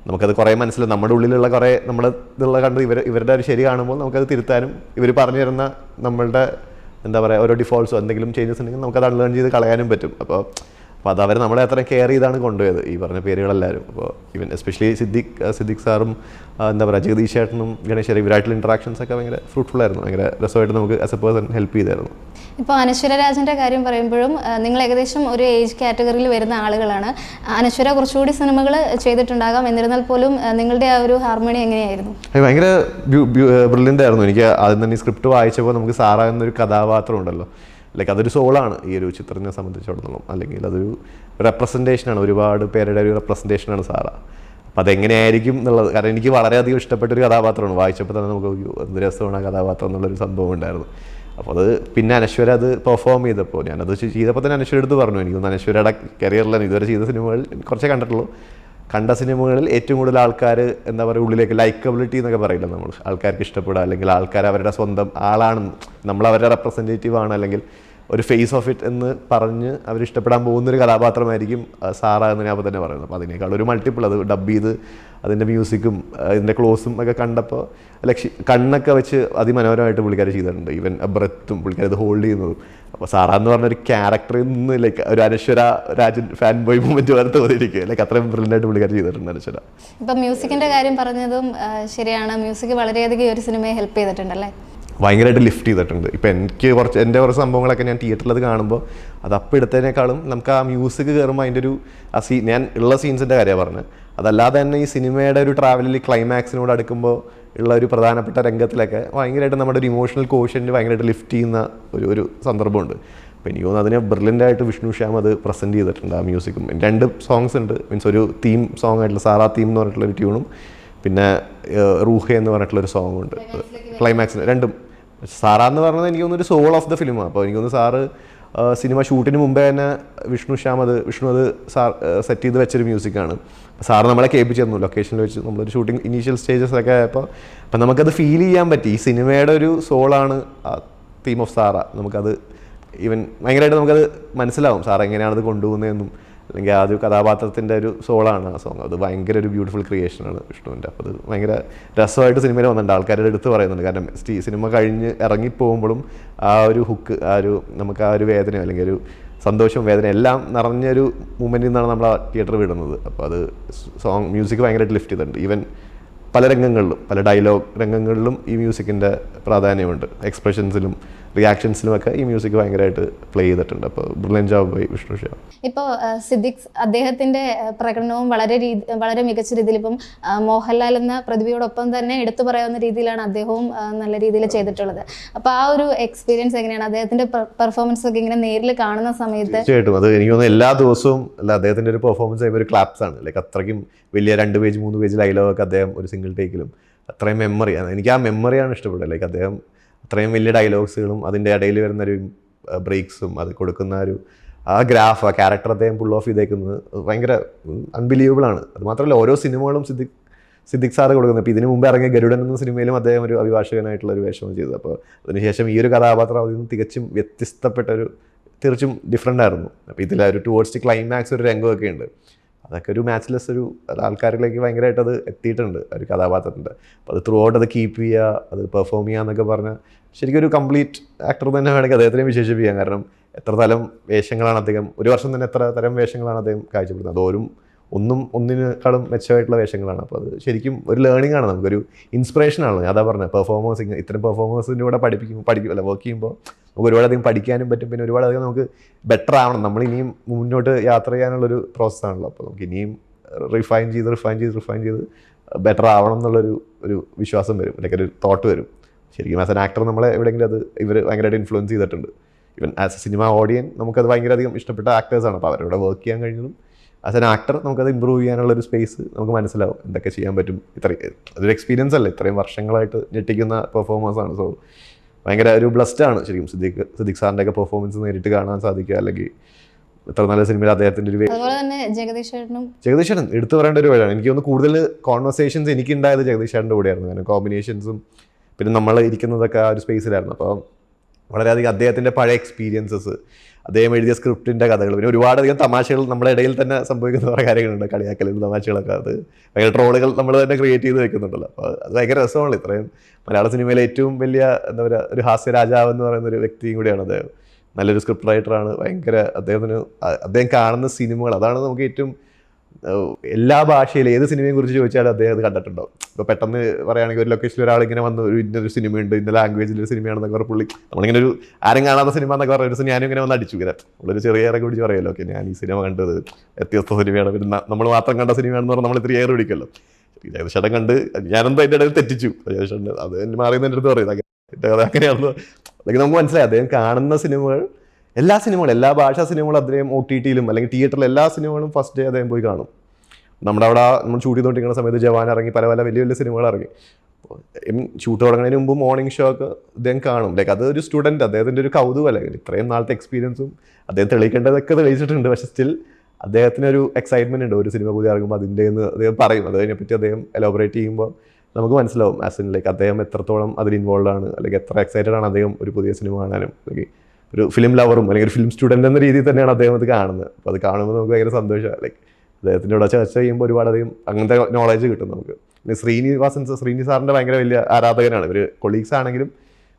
നമുക്കത് കുറേ മനസ്സിൽ നമ്മുടെ ഉള്ളിലുള്ള കുറേ നമ്മൾ ഇതുള്ള കണ്ട് ഇവർ ഇവരുടെ ഒരു ശരി കാണുമ്പോൾ നമുക്കത് തിരുത്താനും ഇവർ പറഞ്ഞു തരുന്ന നമ്മളുടെ എന്താ പറയുക ഓരോ ഡിഫോൾട്ട്സോ എന്തെങ്കിലും ചേഞ്ചസ് ഉണ്ടെങ്കിൽ നമുക്കത് അൺലേൺ ചെയ്ത് കളയാനും പറ്റും. അപ്പോൾ അപ്പോൾ അത് അവർ നമ്മളെ അത്രയും കെയർ ചെയ്താണ് കൊണ്ടുപോയത്. ഈ പറഞ്ഞ പേരുകളെല്ലാവരും അപ്പോൾ ഈവൻ എസ്പെഷ്യലി സിദ്ദിഖ് സിദ്ദിഖ് സാറും എന്താ പറയുക ജഗദീഷ് ചേട്ടനും ഗണേശ് ഇവരായിട്ടുള്ള ഇൻട്രാക്ഷൻസ് ഒക്കെ ഭയങ്കര ഫ്രൂട്ട്ഫുൾ ആയിരുന്നു. ഭയങ്കര രസമായിട്ട് നമുക്ക് ആസ് എ പേഴ്സൺ ഹെൽപ്പ് ചെയ്തായിരുന്നു. ഇപ്പോൾ അനശ്വര രാജന്റെ കാര്യം പറയുമ്പോഴും നിങ്ങൾ ഏകദേശം ഒരു ഏജ് കാറ്റഗറിയിൽ വരുന്ന ആളുകളാണ്. അനശ്വര കുറച്ചുകൂടി സിനിമകൾ ചെയ്തിട്ടുണ്ടാകാം. എന്നിരുന്നാൽ പോലും നിങ്ങളുടെ ആ ഒരു ഹാർമോണി എങ്ങനെയായിരുന്നു? ഭയങ്കര ബ്രില്യന്റ് ആയിരുന്നു. എനിക്ക് ആദ്യം തന്നെ സ്ക്രിപ്റ്റ് വായിച്ചപ്പോൾ നമുക്ക് സാറ ഒരു കഥാപാത്രം ഉണ്ടല്ലോ. ലൈക്ക് അതൊരു സോളാണ് ഈ ഒരു ചിത്രത്തിനെ സംബന്ധിച്ചിടത്തോളം. അല്ലെങ്കിൽ അതൊരു റെപ്രസെന്റേഷനാണ് ഒരുപാട് പേരുടെ ഒരു റെപ്രസെന്റേഷനാണ് സാറ. അപ്പം അതെങ്ങനെയായിരിക്കും എന്നുള്ളത് കാരണം എനിക്ക് വളരെയധികം ഇഷ്ടപ്പെട്ട ഒരു കഥാപാത്രമാണ്. വായിച്ചപ്പോൾ തന്നെ നമുക്ക് എന്ത് രസമാണ് ആ കഥാപാത്രം എന്നുള്ളൊരു സംഭവം ഉണ്ടായിരുന്നു. അപ്പോൾ അത് പിന്നെ അനശ്വര അത് പെർഫോം ചെയ്തപ്പോൾ ഞാനത് ചെയ്തപ്പോൾ തന്നെ അനശ്വര എടുത്ത് പറഞ്ഞു. എനിക്ക് അനശ്വരയുടെ കരിയറിലാണ് ഇതുവരെ ചെയ്ത സിനിമകൾ കുറച്ചേ കണ്ടിട്ടുള്ളൂ. കണ്ട സിനിമകളിൽ ഏറ്റവും കൂടുതൽ ആൾക്കാർ എന്താ പറയുക ഉള്ളിലേക്ക് ലൈക്കബിലിറ്റി എന്നൊക്കെ പറയില്ല നമ്മൾ? ആൾക്കാർക്ക് ഇഷ്ടപ്പെടുക അല്ലെങ്കിൽ ആൾക്കാർ അവരുടെ സ്വന്തം ആളാണ് നമ്മൾ അവരുടെ റെപ്രസെന്റേറ്റീവ് ആണ് അല്ലെങ്കിൽ ഒരു ഫേസ് ഓഫ് ഇറ്റ് എന്ന് പറഞ്ഞ് അവർ ഇഷ്ടപ്പെടാൻ പോകുന്നൊരു കഥാപാത്രമായിരിക്കും സാറ എന്ന് ഞാൻ അപ്പോൾ തന്നെ പറയുന്നത്. അപ്പോൾ അതിനേക്കാൾ ഒരു മൾട്ടിപ്പിൾ അത് ഡബ് ചെയ്ത് അതിന്റെ മ്യൂസിക്കും അതിന്റെ ക്ലോസും ഒക്കെ കണ്ടപ്പോൾ ലക്ഷ്യ കണ്ണൊക്കെ വെച്ച് അതിമനോഹരമായിട്ട് പുള്ളിക്കാർ ചെയ്തിട്ടുണ്ട്. ഈവൻ ബ്രത്തും പുള്ളിക്കാർ ഇത് ഹോൾഡ് ചെയ്യുന്നതും. അപ്പോൾ സാറ എന്ന് പറഞ്ഞൊരു ക്യാരക്ടറിൽ നിന്ന് ലൈക്ക് ഒരു Anaswara Rajan fan boy moment വരെ തോന്നിയിരിക്കുക ലൈക്ക് അത്രയും ബ്രില്യന്റായിട്ട് പുള്ളിക്കാർ ചെയ്തിട്ടുണ്ട് അനശ്വര. ഇപ്പം മ്യൂസിക്കിന്റെ കാര്യം പറഞ്ഞതും ശരിയാണ്. മ്യൂസിക് വളരെയധികം ഒരു സിനിമയെ ഹെൽപ്പ് ചെയ്തിട്ടുണ്ടല്ലേ ഭയങ്കരമായിട്ട് ലിഫ്റ്റ് ചെയ്തിട്ടുണ്ട്. ഇപ്പം എനിക്ക് കുറച്ച് എന്റെ കുറച്ച് സംഭവങ്ങളൊക്കെ ഞാൻ തിയേറ്ററിൽ അത് കാണുമ്പോൾ അത് അപ്പം എടുത്തതിനേക്കാളും നമുക്ക് ആ മ്യൂസിക് കയറുമ്പോൾ അതിന്റെ ഒരു ആ സീ ഞാൻ ഉള്ള സീൻസിന്റെ കാര്യമാണ് പറഞ്ഞത്. അതല്ലാതെ തന്നെ ഈ സിനിമയുടെ ഒരു ട്രാവലിൽ ക്ലൈമാക്സിനോട് അടുക്കുമ്പോൾ ഉള്ള ഒരു പ്രധാനപ്പെട്ട രംഗത്തിലൊക്കെ ഭയങ്കരമായിട്ട് നമ്മുടെ ഒരു ഇമോഷണൽ കോഷ്യന്റ് ഭയങ്കരമായിട്ട് ലിഫ്റ്റ് ചെയ്യുന്ന ഒരു ഒരു സന്ദർഭമുണ്ട്. അപ്പോൾ എനിക്ക് തോന്നുന്നു അതിനെ ബ്രില്യന്റായിട്ട് വിഷ്ണു ശ്യാം അത് പ്രസന്റ് ചെയ്തിട്ടുണ്ട് ആ മ്യൂസിക്കും രണ്ട് സോങ്സ് ഉണ്ട്. മീൻസ് ഒരു തീം സോങ് ആയിട്ടുള്ള സാറാ തീം എന്ന് പറഞ്ഞിട്ടുള്ള ഒരു ട്യൂണും പിന്നെ റൂഹ റൂഹെ എന്ന് പറഞ്ഞിട്ടുള്ള ഒരു സോങ്ങും ഉണ്ട്. ക്ലൈമാക്സിന് രണ്ടും. സാറ എന്ന് പറഞ്ഞത് എനിക്ക് തോന്നുന്നു ഒരു സോൾ ഓഫ് ദ ഫിലിമാണ് അപ്പോൾ എനിക്ക് തോന്നുന്നു സാറ് സിനിമ ഷൂട്ടിന് മുമ്പേ തന്നെ വിഷ്ണു ശ്യാം അത് വിഷ്ണു അത് സാർ സെറ്റ് ചെയ്ത് വെച്ചൊരു മ്യൂസിക്കാണ് സാറ് നമ്മളെ കേൾപ്പിച്ചു തന്നു. ലൊക്കേഷനിൽ വെച്ച് നമ്മളൊരു ഷൂട്ടിംഗ് ഇനീഷ്യൽ സ്റ്റേജസ് ഒക്കെ ആയപ്പോൾ അപ്പം നമുക്കത് ഫീൽ ചെയ്യാൻ പറ്റി. ഈ സിനിമയുടെ ഒരു സോളാണ് തീം ഓഫ് സാറ. നമുക്കത് ഈവൻ ഭയങ്കരമായിട്ട് നമുക്കത് മനസ്സിലാവും. സാർ എങ്ങനെയാണത് കൊണ്ടുപോകുന്നതെന്നും. അല്ലെങ്കിൽ ആ ഒരു കഥാപാത്രത്തിന്റെ ഒരു സോളാണ് ആ സോങ് അത് ഭയങ്കര ഒരു ബ്യൂട്ടിഫുൾ ക്രിയേഷനാണ് വിഷ്ണുവിന്റെ. അപ്പോൾ അത് ഭയങ്കര രസമായിട്ട് സിനിമയിൽ വന്നിട്ടുണ്ട്. ആൾക്കാരുടെ അടുത്ത് പറയുന്നുണ്ട്. കാരണം സ്റ്റീ സിനിമ കഴിഞ്ഞ് ഇറങ്ങിപ്പോകുമ്പോഴും ആ ഒരു ഹുക്ക് ആ ഒരു നമുക്ക് ആ ഒരു വേദന അല്ലെങ്കിൽ ഒരു സന്തോഷവും വേദന എല്ലാം നിറഞ്ഞൊരു മൂമെന്റിൽ നിന്നാണ് നമ്മൾ ആ തിയേറ്റർ വിടുന്നത്. അപ്പോൾ അത് സോങ് മ്യൂസിക് ഭയങ്കരമായിട്ട് ലിഫ്റ്റ് ചെയ്തിട്ടുണ്ട്. ഈവൻ പല രംഗങ്ങളിലും പല ഡയലോഗ് രംഗങ്ങളിലും ഈ മ്യൂസിക്കിന്റെ പ്രാധാന്യമുണ്ട്. എക്സ്പ്രഷൻസിലും റിയാക്ഷൻസിലും ഒക്കെ ഈ മ്യൂസിക് ഭയങ്കരമായിട്ട് പ്ലേ ചെയ്തിട്ടുണ്ട്. അപ്പോൾ brilliant job by Vishnu Shyam. ഇപ്പോൾ സിദ്ദിഖ് അദ്ദേഹത്തിന്റെ പ്രകടനവും വളരെ രീതി വളരെ മികച്ച രീതിയിൽ ഇപ്പം മോഹൻലാൽ എന്ന പ്രതിഭയോടൊപ്പം തന്നെ എടുത്തു പറയാവുന്ന രീതിയിലാണ് അദ്ദേഹവും നല്ല രീതിയിൽ ചെയ്തിട്ടുള്ളത്. അപ്പോൾ ആ ഒരു എക്സ്പീരിയൻസ് എങ്ങനെയാണ്? അദ്ദേഹത്തിന്റെ പെർഫോമൻസ് ഒക്കെ ഇങ്ങനെ നേരിൽ കാണുന്ന സമയത്ത് തീർച്ചയായിട്ടും. അത് എനിക്ക് തോന്നുന്നു എല്ലാ ദിവസവും അല്ല അദ്ദേഹത്തിന്റെ ഒരു പെർഫോമൻസ് ഒരു ക്ലാപ്സ് ആണ്. ലൈക്ക് അത്രയ്ക്കും വലിയ രണ്ട് പേജ് മൂന്ന് പേജ് ഡയലോഗൊക്കെ അദ്ദേഹം ഒരു സിംഗിൾ ടേക്കിലും അത്രയും മെമ്മറി എനിക്ക് ആ മെമ്മറിയാണ് ഇഷ്ടപ്പെട്ടത് ലൈക്ക് അദ്ദേഹം അത്രയും വലിയ ഡയലോഗ്സുകളും അതിന്റെ ഇടയിൽ വരുന്ന ഒരു ബ്രേക്സും അത് കൊടുക്കുന്ന ഒരു ആ ഗ്രാഫ് ആ ക്യാരക്ടർ അദ്ദേഹം പുൾ ഓഫ് ചെയ്തേക്കുന്നത് ഭയങ്കര അൺബിലീവബിൾ ആണ്. അത് മാത്രമല്ല ഓരോ സിനിമകളും സിദ്ദിഖ് സിദ്ദിഖ് സാറ് കൊടുക്കുന്നത് ഇപ്പോൾ ഇതിനു മുമ്പ് ഇറങ്ങിയ ഗരുഡൻ എന്ന സിനിമയിലും അദ്ദേഹം ഒരു അഭിഭാഷകനായിട്ടുള്ള ഒരു വേഷം ചെയ്തത് അപ്പോൾ അതിനുശേഷം ഈ ഒരു കഥാപാത്രം അതിൽ നിന്ന് തികച്ചും വ്യത്യസ്തപ്പെട്ട ഒരു തീർച്ചും ഡിഫറെന്റ് ആയിരുന്നു. അപ്പോൾ ഇതിൽ ഒരു ടുവേർഡ്സ് ക്ലൈമാക്സ് ഒരു രംഗമൊക്കെ ഉണ്ട്. അതൊക്കെ ഒരു മാച്ച്ലെസ് ഒരു ആൾക്കാരിലേക്ക് ഭയങ്കരമായിട്ട് അത് എത്തിയിട്ടുണ്ട് ഒരു കഥാപാത്രത്തിന്റെ. അപ്പോൾ അത് ത്രൂ ഔട്ട് അത് കീപ്പ് ചെയ്യുക അത് പെർഫോം ചെയ്യുക എന്നൊക്കെ പറഞ്ഞാൽ ശരിക്കും ഒരു കംപ്ലീറ്റ് ആക്ടർ തന്നെ വേണമെങ്കിൽ അദ്ദേഹത്തിനെ വിശേഷിപ്പിക്കാം. കാരണം എത്ര തരം വേഷങ്ങളാണ് അദ്ദേഹം ഒരു വർഷം തന്നെ എത്ര തരം വേഷങ്ങളാണ് അദ്ദേഹം കാഴ്ചപ്പെടുന്നത് അതോരും ഒന്നും ഒന്നിനേക്കാളും മെച്ചമായിട്ടുള്ള വേഷങ്ങളാണ്. അപ്പോൾ അത് ശരിക്കും ഒരു ലേണിംഗ് ആണ് നമുക്കൊരു ഇൻസ്പിറേഷൻ ആണ് ഞാൻ അതാ പറഞ്ഞത് പെർഫോമേഴ്സ് ഇത്തരം പെർഫോമേഴ്സിന്റെ കൂടെ പഠിപ്പിക്കും പഠിക്കും അല്ല വർക്ക് ചെയ്യുമ്പോൾ നമുക്ക് ഒരുപാടധികം പഠിക്കാനും പറ്റും. പിന്നെ ഒരുപാടധികം നമുക്ക് ബെറ്റർ ആവണം. നമ്മൾ ഇനിയും മുന്നോട്ട് യാത്ര ചെയ്യാനുള്ളൊരു പ്രോസസ്സാണല്ലോ അപ്പോൾ നമുക്ക് ഇനിയും റിഫൈൻ ചെയ്ത് റിഫൈൻ ചെയ്ത് റിഫൈൻ ചെയ്ത് ബെറ്റർ ആവണം എന്നുള്ളൊരു ഒരു വിശ്വാസം വരും. അല്ലെങ്കിൽ ഒരു തോട്ട് വരും. ശരിക്കും ആസ് എൻ ആക്ടർ നമ്മളെ എവിടെയെങ്കിലും അത് ഇവർ ഭയങ്കരമായിട്ട് ഇൻഫ്ലുവൻസ് ചെയ്തിട്ടുണ്ട്. ഇവൻ ആസ് എ സിനിമ ഓഡിയൻ നമുക്കത് ഭയങ്കരധികം ഇഷ്ടപ്പെട്ട ആക്ടേഴ്സാണ് അപ്പോൾ അവരോട് വർക്ക് ചെയ്യാൻ കഴിഞ്ഞതും ആസ് എൻ ആക്ടർ നമുക്കത് ഇമ്പ്രൂവ് ചെയ്യാനുള്ള ഒരു സ്പേസ് നമുക്ക് മനസ്സിലാവും എന്തൊക്കെ ചെയ്യാൻ പറ്റും. ഇത്രയും അതൊരു എക്സ്പീരിയൻസ് അല്ലേ? ഇത്രയും വർഷങ്ങളായിട്ട് ഞെട്ടിക്കുന്ന പെർഫോമൻസ് ആണ്. സോ ഭയങ്കര ഒരു ബ്ലസ്ഡ് ആണ് ശരിക്കും സിദ്ദിഖ് സിദ്ദിഖ് സാറിന്റെ ഒക്കെ പെർഫോമൻസ് നേരിട്ട് കാണാൻ സാധിക്കുക അല്ലെങ്കിൽ ഇത്ര നല്ല സിനിമയിൽ അദ്ദേഹത്തിന്റെ ഒരു അതുപോലെ തന്നെ ജഗദീഷ് ചേട്ടനും എടുത്തു പറയേണ്ട ഒരു വഴിയാണ്. എനിക്ക് തോന്നുന്നു കൂടുതൽ കോൺവെർസേഷൻസ് എനിക്ക് ഉണ്ടായത് ജഗദീഷ് ചേട്ടന്റെ കൂടെയായിരുന്നു. കാരണം കോമ്പിനേഷൻസും പിന്നെ നമ്മൾ ഇരിക്കുന്നതൊക്കെ ആ ഒരു സ്പേസിലായിരുന്നു അപ്പോൾ വളരെയധികം അദ്ദേഹത്തിന്റെ പഴയ എക്സ്പീരിയൻസസ് അദ്ദേഹം എഴുതിയ സ്ക്രിപ്റ്റിന്റെ കഥകൾ. പിന്നെ ഒരുപാടധികം തമാശകൾ നമ്മുടെ ഇടയിൽ തന്നെ സംഭവിക്കുന്ന കുറേ കാര്യങ്ങളുണ്ട്. കളിയാക്കലും തമാശകളൊക്കെ. അത് ഭയങ്കര ട്രോളുകൾ നമ്മൾ തന്നെ ക്രിയേറ്റ് ചെയ്ത് വെക്കുന്നുണ്ടല്ലോ. അപ്പോൾ അത് ഭയങ്കര രസമാണ്. ഇത്രയും മലയാള സിനിമയിലെ ഏറ്റവും വലിയ എന്താ പറയുക ഒരു ഹാസ്യ രാജാവ് എന്ന് പറയുന്ന ഒരു വ്യക്തിയും കൂടിയാണ് അദ്ദേഹം. നല്ലൊരു സ്ക്രിപ്റ്റ് റൈറ്ററാണ് ഭയങ്കര അദ്ദേഹത്തിന് അദ്ദേഹം കാണുന്ന സിനിമകൾ അതാണ് നമുക്ക് ഏറ്റവും എല്ലാ ഭാഷയിലും ഏത് സിനിമയെ കുറിച്ച് ചോദിച്ചാലും അദ്ദേഹം അത് കണ്ടിട്ടുണ്ടാവും. ഇപ്പോൾ പെട്ടെന്ന് പറയുകയാണെങ്കിൽ ഒരു ലൊക്കേഷനിൽ ഒരാൾ ഇങ്ങനെ വന്ന് ഒരു ഇന്നൊരു സിനിമയുണ്ട് ഇന്ന ലാംഗ്വേജിൽ ഒരു സിനിമയാണെന്നൊക്കെ പറഞ്ഞ പുള്ളി നമ്മളിങ്ങനെ ഒരു ആരും കാണാത്ത സിനിമ എന്നൊക്കെ പറഞ്ഞ ഒരു ദിവസം ഞാനും ഇങ്ങനെ വന്ന് അടിച്ചു ഇങ്ങനെ. നമ്മളൊരു ചെറിയ ഏറെ കൂടി പറയുമല്ലോ ഓക്കെ ഞാൻ ഈ സിനിമ കണ്ടത് വ്യത്യസ്ത സിനിമയാണ് പിന്നെ നമ്മൾ മാത്രം കണ്ട സിനിമയാണെന്ന് പറഞ്ഞാൽ നമ്മൾ ഇത്ര ഏറെ പിടിക്കല്ലോ. ജഗദീഷേട്ടൻ കണ്ട് ഞാനെന്തോ അതിന്റെ ഇടയിൽ തെറ്റിച്ചു. ജഗദീഷേട്ടൻ അത് മാറിയെന്ന് എന്റെ അടുത്ത് പറയുന്നത് അങ്ങനെ അങ്ങനെയാണെന്ന് അല്ലെങ്കിൽ നമുക്ക് മനസ്സിലായി. അദ്ദേഹം കാണുന്ന സിനിമകൾ എല്ലാ സിനിമകളും എല്ലാ ഭാഷാ സിനിമകളും അദ്ദേഹം ഒ ടി ടിയിലും അല്ലെങ്കിൽ തിയേറ്ററിൽ എല്ലാ സിനിമകളും ഫസ്റ്റ് ഡേ അദ്ദേഹം പോയി കാണും. നമ്മുടെ അവിടെ നമ്മൾ ഷൂട്ട് ചെയ്തുകൊണ്ടിരിക്കുന്ന സമയത്ത് ജവാൻ ഇറങ്ങി പല പല വലിയ വലിയ സിനിമകൾ ഇറങ്ങി. ഷൂട്ട് തുടങ്ങുന്നതിന് മുമ്പ് മോർണിംഗ് ഷോ ഒക്കെ അദ്ദേഹം കാണും. ലൈക്ക് അത് ഒരു സ്റ്റുഡന്റ് അദ്ദേഹത്തിന്റെ ഒരു കൗതുകമല്ലേ? ഇത്രയും നാളത്തെ എക്സ്പീരിയൻസും അദ്ദേഹം തെളിയിക്കേണ്ടതൊക്കെ തെളിയിച്ചിട്ടുണ്ട്. പക്ഷെ സ്റ്റിൽ അദ്ദേഹത്തിന് ഒരു എക്സൈറ്റ്മെന്റ് ഉണ്ട്. ഒരു സിനിമ പുതിയ ഇറങ്ങുമ്പോൾ അതിന്റെ അദ്ദേഹം പറയും. അതിനെപ്പറ്റി അദ്ദേഹം എലോബറേറ്റ് ചെയ്യുമ്പോൾ നമുക്ക് മനസ്സിലാവും. ആസ് ഇൻ ലൈക്ക് അദ്ദേഹം എത്രത്തോളം അതിൽ ഇൻവോൾവ് ആണ്. അല്ലെങ്കിൽ എത്ര എക്സൈറ്റഡ് ആണ് അദ്ദേഹം ഒരു പുതിയ സിനിമ കാണാനും. അല്ലെങ്കിൽ ഒരു ഫിലിം ലവറും അല്ലെങ്കിൽ ഒരു ഫിലിം സ്റ്റുഡന്റ് എന്ന രീതിയിൽ തന്നെയാണ് അദ്ദേഹം അത് കാണുന്നത്. അപ്പോൾ അത് കാണുമ്പോൾ നമുക്ക് ഭയങ്കര സന്തോഷമാണ്. ലൈക്ക് അദ്ദേഹത്തിന്റെ കൂടെ ചർച്ച ചെയ്യുമ്പോൾ ഒരുപാടധികം അങ്ങനത്തെ നോളേജ് കിട്ടും നമുക്ക്. പിന്നെ ശ്രീനിവാസൻ ശ്രീനി സാറിന്റെ ഭയങ്കര വലിയ ആരാധകനാണ്. ഇവർ കൊളീഗ്സ് ആണെങ്കിലും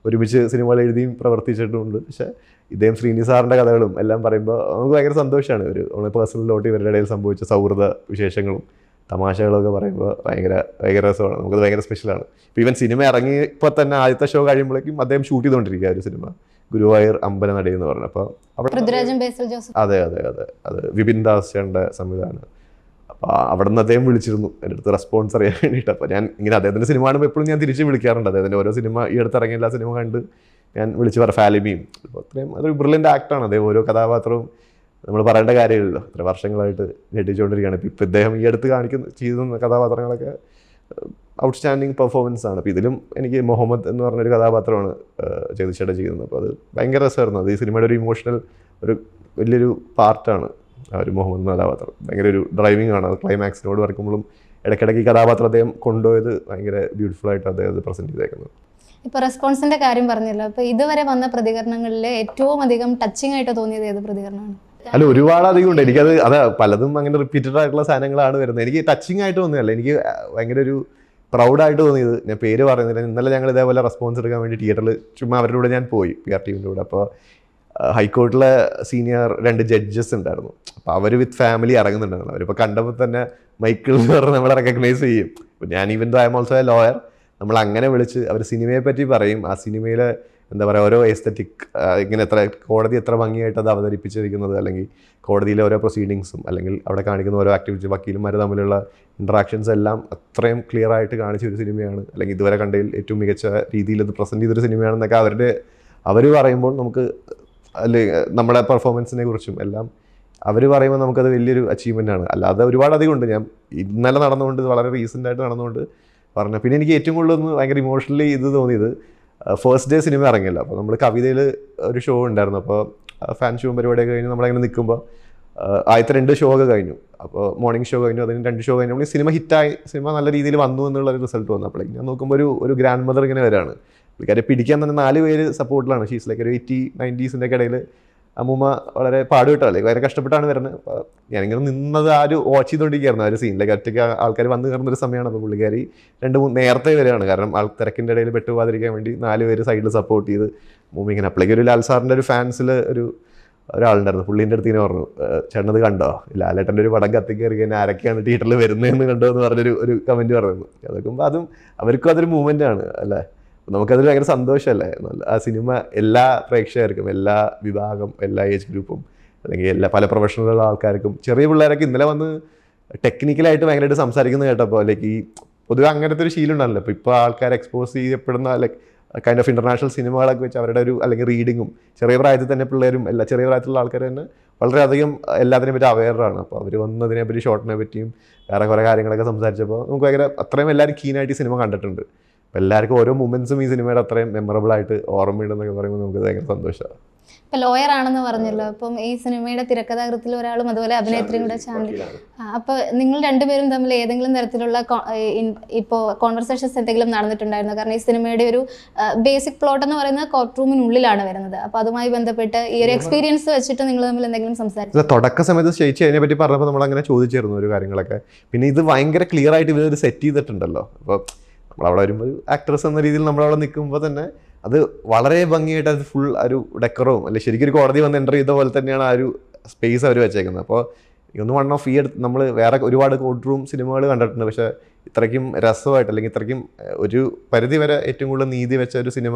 ഒരുമിച്ച് സിനിമകൾ എഴുതിയും പ്രവർത്തിച്ചിട്ടുമുണ്ട് പക്ഷേ ഇദ്ദേഹം ശ്രീനി സാറിന്റെ കഥകളും എല്ലാം പറയുമ്പോൾ നമുക്ക് ഭയങ്കര സന്തോഷമാണ്. ഒരു പേഴ്സണലിലോട്ട് ഇവരുടെ ഇടയിൽ സംഭവിച്ച സൗഹൃദ വിശേഷങ്ങളും തമാശകളൊക്കെ പറയുമ്പോൾ ഭയങ്കര ഭയങ്കര രസമാണ്. നമുക്കത് ഭയങ്കര സ്പെഷ്യലാണ് ഇപ്പോൾ ഇവൻ സിനിമ ഇറങ്ങിയപ്പോൾ തന്നെ ആദ്യത്തെ ഷോ കഴിയുമ്പോഴേക്കും അദ്ദേഹം ഷൂട്ട് ചെയ്തുകൊണ്ടിരിക്കുക ഒരു സിനിമ ഗുരുവായൂർ അമ്പലനടി എന്ന് പറഞ്ഞു. അപ്പോൾ ബേസിൽ ജോസഫ്. അതെ അതെ അതെ. അത് വിപിൻ സംവിധാനം. അപ്പോൾ അവിടെ നിന്ന് അദ്ദേഹം വിളിച്ചിരുന്നു. എന്റെ അടുത്ത് റെസ്പോൺസ് അറിയാൻ വേണ്ടിയിട്ട്. അപ്പോൾ ഞാൻ ഇങ്ങനെ അദ്ദേഹത്തിന്റെ സിനിമ കാണുമ്പോൾ എപ്പോഴും ഞാൻ തിരിച്ച് വിളിക്കാറുണ്ട്. അദ്ദേഹത്തിന്റെ ഓരോ സിനിമ ഈ അടുത്ത് ഇറങ്ങിയ എല്ലാ സിനിമ കണ്ട് ഞാൻ വിളിച്ച് പറ ഫാലിമിയും. അപ്പോൾ അത്രയും അതൊരു ബ്രില്യന്റ് ആക്ടാണ് അദ്ദേഹം ഓരോ കഥാപാത്രവും നമ്മൾ പറയേണ്ട കാര്യമില്ലല്ലോ. ഇത്ര വർഷങ്ങളായിട്ട് ഞെട്ടിച്ചുകൊണ്ടിരിക്കുകയാണ്. ഇപ്പോൾ ഇദ്ദേഹം ഈ അടുത്ത് കാണിക്കുന്ന ചെയ്തുന്ന കഥാപാത്രങ്ങളൊക്കെ ഔട്ട്സ്റ്റാൻഡിങ് പെർഫോമൻസ് ആണ്. അപ്പോൾ ഇതിലും എനിക്ക് മുഹമ്മദ് എന്ന് പറഞ്ഞൊരു കഥാപാത്രമാണ് ചേതിച്ചേട്ട ചെയ്യുന്നത്. അപ്പോൾ അത് ഭയങ്കര രസമായിരുന്നു. അത് ഈ സിനിമയുടെ ഒരു ഇമോഷണൽ ഒരു വലിയൊരു പാർട്ടാണ് ആ ഒരു മുഹമ്മദ് എന്ന കഥാപാത്രം. ഭയങ്കര ഒരു ഡ്രൈവിംഗ് ആണ്. അത് ക്ലൈമാക്സിനോട് വരക്കുമ്പോഴും ഇടയ്ക്കിടയ്ക്ക് ഈ കഥാപാത്രം അദ്ദേഹം കൊണ്ടുപോയത് ഭയങ്കര ബ്യൂട്ടിഫുൾ ആയിട്ട് അദ്ദേഹം പ്രസന്റ് ചെയ്തേക്കുന്നത്. ഇപ്പൊ റെസ്പോൺസിന്റെ കാര്യം പറഞ്ഞല്ലോ. അപ്പൊ ഇതുവരെ വന്ന പ്രതികരണങ്ങളിൽ ഏറ്റവും അധികം ടച്ചിങ് ആയിട്ട് തോന്നിയത് ഏത് പ്രതികരണമാണ്? അല്ല ഒരുപാട് അധികം ഉണ്ട്. എനിക്കത് അതാ പലതും അങ്ങനെ റിപ്പീറ്റഡ് ആയിട്ടുള്ള സാധനങ്ങളാണ് വരുന്നത്. എനിക്ക് ടച്ചിങ് ആയിട്ട് തോന്നിയല്ല എനിക്ക് ഭയങ്കര ഒരു പ്രൗഡായിട്ട് തോന്നിയത്. ഞാൻ പേര് പറയുന്നില്ല. ഇന്നലെ ഞങ്ങൾ ഇതേപോലെ റെസ്പോൺസ് എടുക്കാൻ വേണ്ടി തിയേറ്ററിൽ ചുമ്മാ അവരുടെ കൂടെ ഞാൻ പോയി പി ആർ ടീമിന്റെ കൂടെ. അപ്പോൾ ഹൈക്കോർട്ടിലെ സീനിയർ രണ്ട് ജഡ്ജസ് ഉണ്ടായിരുന്നു. അപ്പോൾ അവർ വിത്ത് ഫാമിലി ഇറങ്ങുന്നുണ്ടായിരുന്നു. അവരിപ്പോൾ കണ്ടപ്പോൾ തന്നെ മൈക്കിൾ എന്ന് പറഞ്ഞ് നമ്മളെ റെക്കഗ്നൈസ് ചെയ്യും. ഞാൻ even though I am also a lawyer നമ്മൾ അങ്ങനെ വിളിച്ച് അവർ സിനിമയെ പറ്റി പറയും. ആ സിനിമയിലെ എന്താ പറയുക ഓരോ എസ്തറ്റിക് ഇങ്ങനെ എത്ര കോടതി എത്ര ഭംഗിയായിട്ട് അത് അവതരിപ്പിച്ചിരിക്കുന്നത് അല്ലെങ്കിൽ കോടതിയിലെ ഓരോ പ്രൊസീഡിങ്സും അല്ലെങ്കിൽ അവിടെ കാണിക്കുന്ന ഓരോ ആക്ടിവിറ്റി വക്കീലുമാർ തമ്മിലുള്ള ഇൻട്രാക്ഷൻസ് എല്ലാം അത്രയും ക്ലിയർ ആയിട്ട് കാണിച്ച ഒരു സിനിമയാണ് അല്ലെങ്കിൽ ഇതുവരെ കണ്ടതിൽ ഏറ്റവും മികച്ച രീതിയിൽ അത് പ്രസന്റ് ചെയ്തൊരു സിനിമയാണെന്നൊക്കെ അവരുടെ അവർ പറയുമ്പോൾ നമുക്ക് അല്ലെ നമ്മുടെ പെർഫോമൻസിനെ കുറിച്ചും എല്ലാം അവർ പറയുമ്പോൾ നമുക്കത് വലിയൊരു അച്ചീവ്മെന്റ് ആണ്. അല്ലാതെ ഒരുപാട് അധികം ഉണ്ട്. ഞാൻ ഇന്നലെ നടന്നുകൊണ്ട് വളരെ റീസെന്റ് ആയിട്ട് നടന്നുകൊണ്ട് പറഞ്ഞു പിന്നെ എനിക്ക് ഏറ്റവും കൂടുതൽ ഒന്ന് ഭയങ്കര ഇമോഷണലി ഇത് തോന്നിയത് ഫസ്റ്റ് ഡേ സിനിമ ഇറങ്ങിയല്ലോ അപ്പോൾ നമ്മൾ കവിതയിൽ ഒരു ഷോ ഉണ്ടായിരുന്നു. അപ്പോൾ ഫാൻ ഷോ പരിപാടിയൊക്കെ കഴിഞ്ഞ് നമ്മളങ്ങനെ നിൽക്കുമ്പോൾ ആദ്യത്തെ രണ്ട് ഷോ ഒക്കെ കഴിഞ്ഞു. അപ്പോൾ മോർണിംഗ് ഷോ കഴിഞ്ഞു അതിന് രണ്ട് ഷോ കഴിഞ്ഞു സിനിമ ഹിറ്റായി സിനിമ നല്ല രീതിയിൽ വന്നു എന്നുള്ള ഒരു റിസൾട്ട് വന്നു അപ്പോൾ ഞാൻ നോക്കുമ്പോൾ ഒരു ഒരു ഗ്രാൻഡ് മദർ ഇങ്ങനെ വരാണ്. പുള്ളിക്കാരെ പിടിക്കാൻ തന്നെ നാല് പേര് സപ്പോർട്ടിലാണ് ഷീസ് ലൈക്ക് ഒരു എയ്റ്റി നയന്റീസിന്റെ ഇടയിൽ അമ്മൂമ്മ വളരെ പാടുപെട്ടല്ലേ വളരെ കഷ്ടപ്പെട്ടാണ് വരുന്നത്. ഞാനിങ്ങനെ നിന്നത് ആ ഒരു വാച്ച് ചെയ്തുകൊണ്ടിരിക്കുകയായിരുന്നു ആ ഒരു സീനിലേക്ക് ഒറ്റയ്ക്ക് ആൾക്കാർ വന്നു കയറുന്ന ഒരു സമയമാണ് അപ്പോൾ പുള്ളിക്കാരി രണ്ട് മൂന്ന് നേരത്തെ വരികയാണ്. കാരണം ആൾ തിരക്കിന്റെ ഇടയിൽ പെട്ടുപോകാതിരിക്കാൻ വേണ്ടി നാല് പേര് സൈഡിൽ സപ്പോർട്ട് ചെയ്ത് മൂമ്മ ഇങ്ങനെ അപ്പോഴേക്ക് ഒരു ലാൽ സാറിന്റെ ഒരു ഫാൻസിൽ ഒരു ഒരാളുണ്ടായിരുന്നു. പുള്ളീന്റെ അടുത്ത് ഇങ്ങനെ പറഞ്ഞു ചേട്ടനത് കണ്ടോ? ലാലേട്ടന്റെ ഒരു പടം കത്തിക്കയറി കഴിഞ്ഞാൽ ആരൊക്കെയാണ് തിയേറ്ററിൽ വരുന്നതെന്ന് കണ്ടോ? എന്ന് പറഞ്ഞൊരു ഒരു കമന്റ് പറഞ്ഞു അതൊക്കെ അതും അവർക്കും അതൊരു മൂവ്മെന്റ് ആണ് അല്ലേ? നമുക്കതൊരു ഭയങ്കര സന്തോഷമല്ലേ? ആ സിനിമ എല്ലാ പ്രേക്ഷകർക്കും എല്ലാ വിഭാഗം എല്ലാ ഏജ് ഗ്രൂപ്പും അല്ലെങ്കിൽ എല്ലാ പല പ്രൊഫഷണലുള്ള ആൾക്കാർക്കും ചെറിയ പിള്ളേരൊക്കെ ഇന്നലെ വന്ന് ടെക്നിക്കലായിട്ട് ഭയങ്കരമായിട്ട് സംസാരിക്കുന്നത് കേട്ടപ്പോൾ ലൈക്ക് ഈ പൊതുവെ അങ്ങനത്തെ ഒരു ശീലം ഉണ്ടല്ലോ ഇപ്പോൾ ഇപ്പോൾ ആൾക്കാർ എക്സ്പോസ് ചെയ്യപ്പെടുന്ന ലൈക്ക് കൈൻഡ് ഓഫ് ഇന്റർനാഷണൽ സിനിമകളൊക്കെ വെച്ച് അവരുടെ ഒരു അല്ലെങ്കിൽ റീഡിങ്ങും ചെറിയ പ്രായത്തിൽ തന്നെ പിള്ളേരും എല്ലാ ചെറിയ പ്രായത്തിലുള്ള ആൾക്കാർ തന്നെ വളരെയധികം എല്ലാത്തിനെ പറ്റി അവയറാണ് അപ്പോൾ അവർ വന്നതിനെ പറ്റി ഷോർട്ടിനെ പറ്റിയും വേറെ കുറേ കാര്യങ്ങളൊക്കെ സംസാരിച്ചപ്പോൾ നമുക്ക് ഭയങ്കര അത്രയും എല്ലാവരും കീനായിട്ട് സിനിമ കണ്ടിട്ടുണ്ട്. അപ്പോൾ എല്ലാവർക്കും ഓരോ മൂമെൻസും ഈ സിനിമയുടെ അത്രയും മെമ്മറബിൾ ആയിട്ട് ഓർമ്മയുണ്ടെന്നൊക്കെ പറയുമ്പോൾ നമുക്ക് ഭയങ്കര സന്തോഷമാണ്. ഇപ്പൊ ലോയർ ആണെന്ന് പറഞ്ഞല്ലോ. അപ്പം ഈ സിനിമയുടെ തിരക്കഥാകൃത്തിൽ ഒരാളും അതുപോലെ അഭിനേത്രിയും കൂടെ ചാണ്ടി അപ്പോൾ അപ്പൊ നിങ്ങൾ രണ്ടുപേരും തമ്മിൽ ഏതെങ്കിലും തരത്തിലുള്ള ഇപ്പോൾ കോൺവെർസേഷൻസ് എന്തെങ്കിലും നടന്നിട്ടുണ്ടായിരുന്നു? കാരണം ഈ സിനിമയുടെ ഒരു ബേസിക് പ്ലോട്ട് എന്ന് പറയുന്നത് കോർട്ട് റൂമിനുള്ളിലാണ് വരുന്നത്. അപ്പോൾ അതുമായി ബന്ധപ്പെട്ട് ഈ ഒരു എക്സ്പീരിയൻസ് വെച്ചിട്ട് നിങ്ങൾ തമ്മിൽ എന്തെങ്കിലും സംസാരിച്ചു? തുടക്ക സമയത്ത് ചേച്ചി അതിനെ പറ്റി പറഞ്ഞപ്പോൾ നമ്മൾ അങ്ങനെ ചോദിച്ചിരുന്നു ഒരു കാര്യങ്ങളൊക്കെ. പിന്നെ ഇത് ഭയങ്കര ക്ലിയർ ആയിട്ട് ഇവർ സെറ്റ് ചെയ്തിട്ടുണ്ടല്ലോ. അപ്പോൾ നമ്മളവിടെ വരുമ്പോൾ ഒരു ആക്ട്രസ് എന്ന രീതിയിൽ നമ്മളവിടെ നിൽക്കുമ്പോൾ തന്നെ അത് വളരെ ഭംഗിയായിട്ട് അത് ഫുൾ ഒരു ഡെക്കറും അല്ലെ ശരിക്കും ഒരു കോടതി വന്ന് എന്റർ ചെയ്ത പോലെ തന്നെയാണ് ആ ഒരു സ്പേസ് അവർ വെച്ചേക്കുന്നത്. അപ്പോൾ ഇതൊന്ന് വൺ ഓഫ് ഈ അടുത്ത് നമ്മൾ വേറെ ഒരുപാട് കോർട്ട് റൂം സിനിമകൾ കണ്ടിട്ടുണ്ട്. പക്ഷേ ഇത്രയ്ക്കും രസമായിട്ട് അല്ലെങ്കിൽ ഇത്രയ്ക്കും ഒരു പരിധി വരെ ഏറ്റവും കൂടുതൽ നീതി വെച്ച ഒരു സിനിമ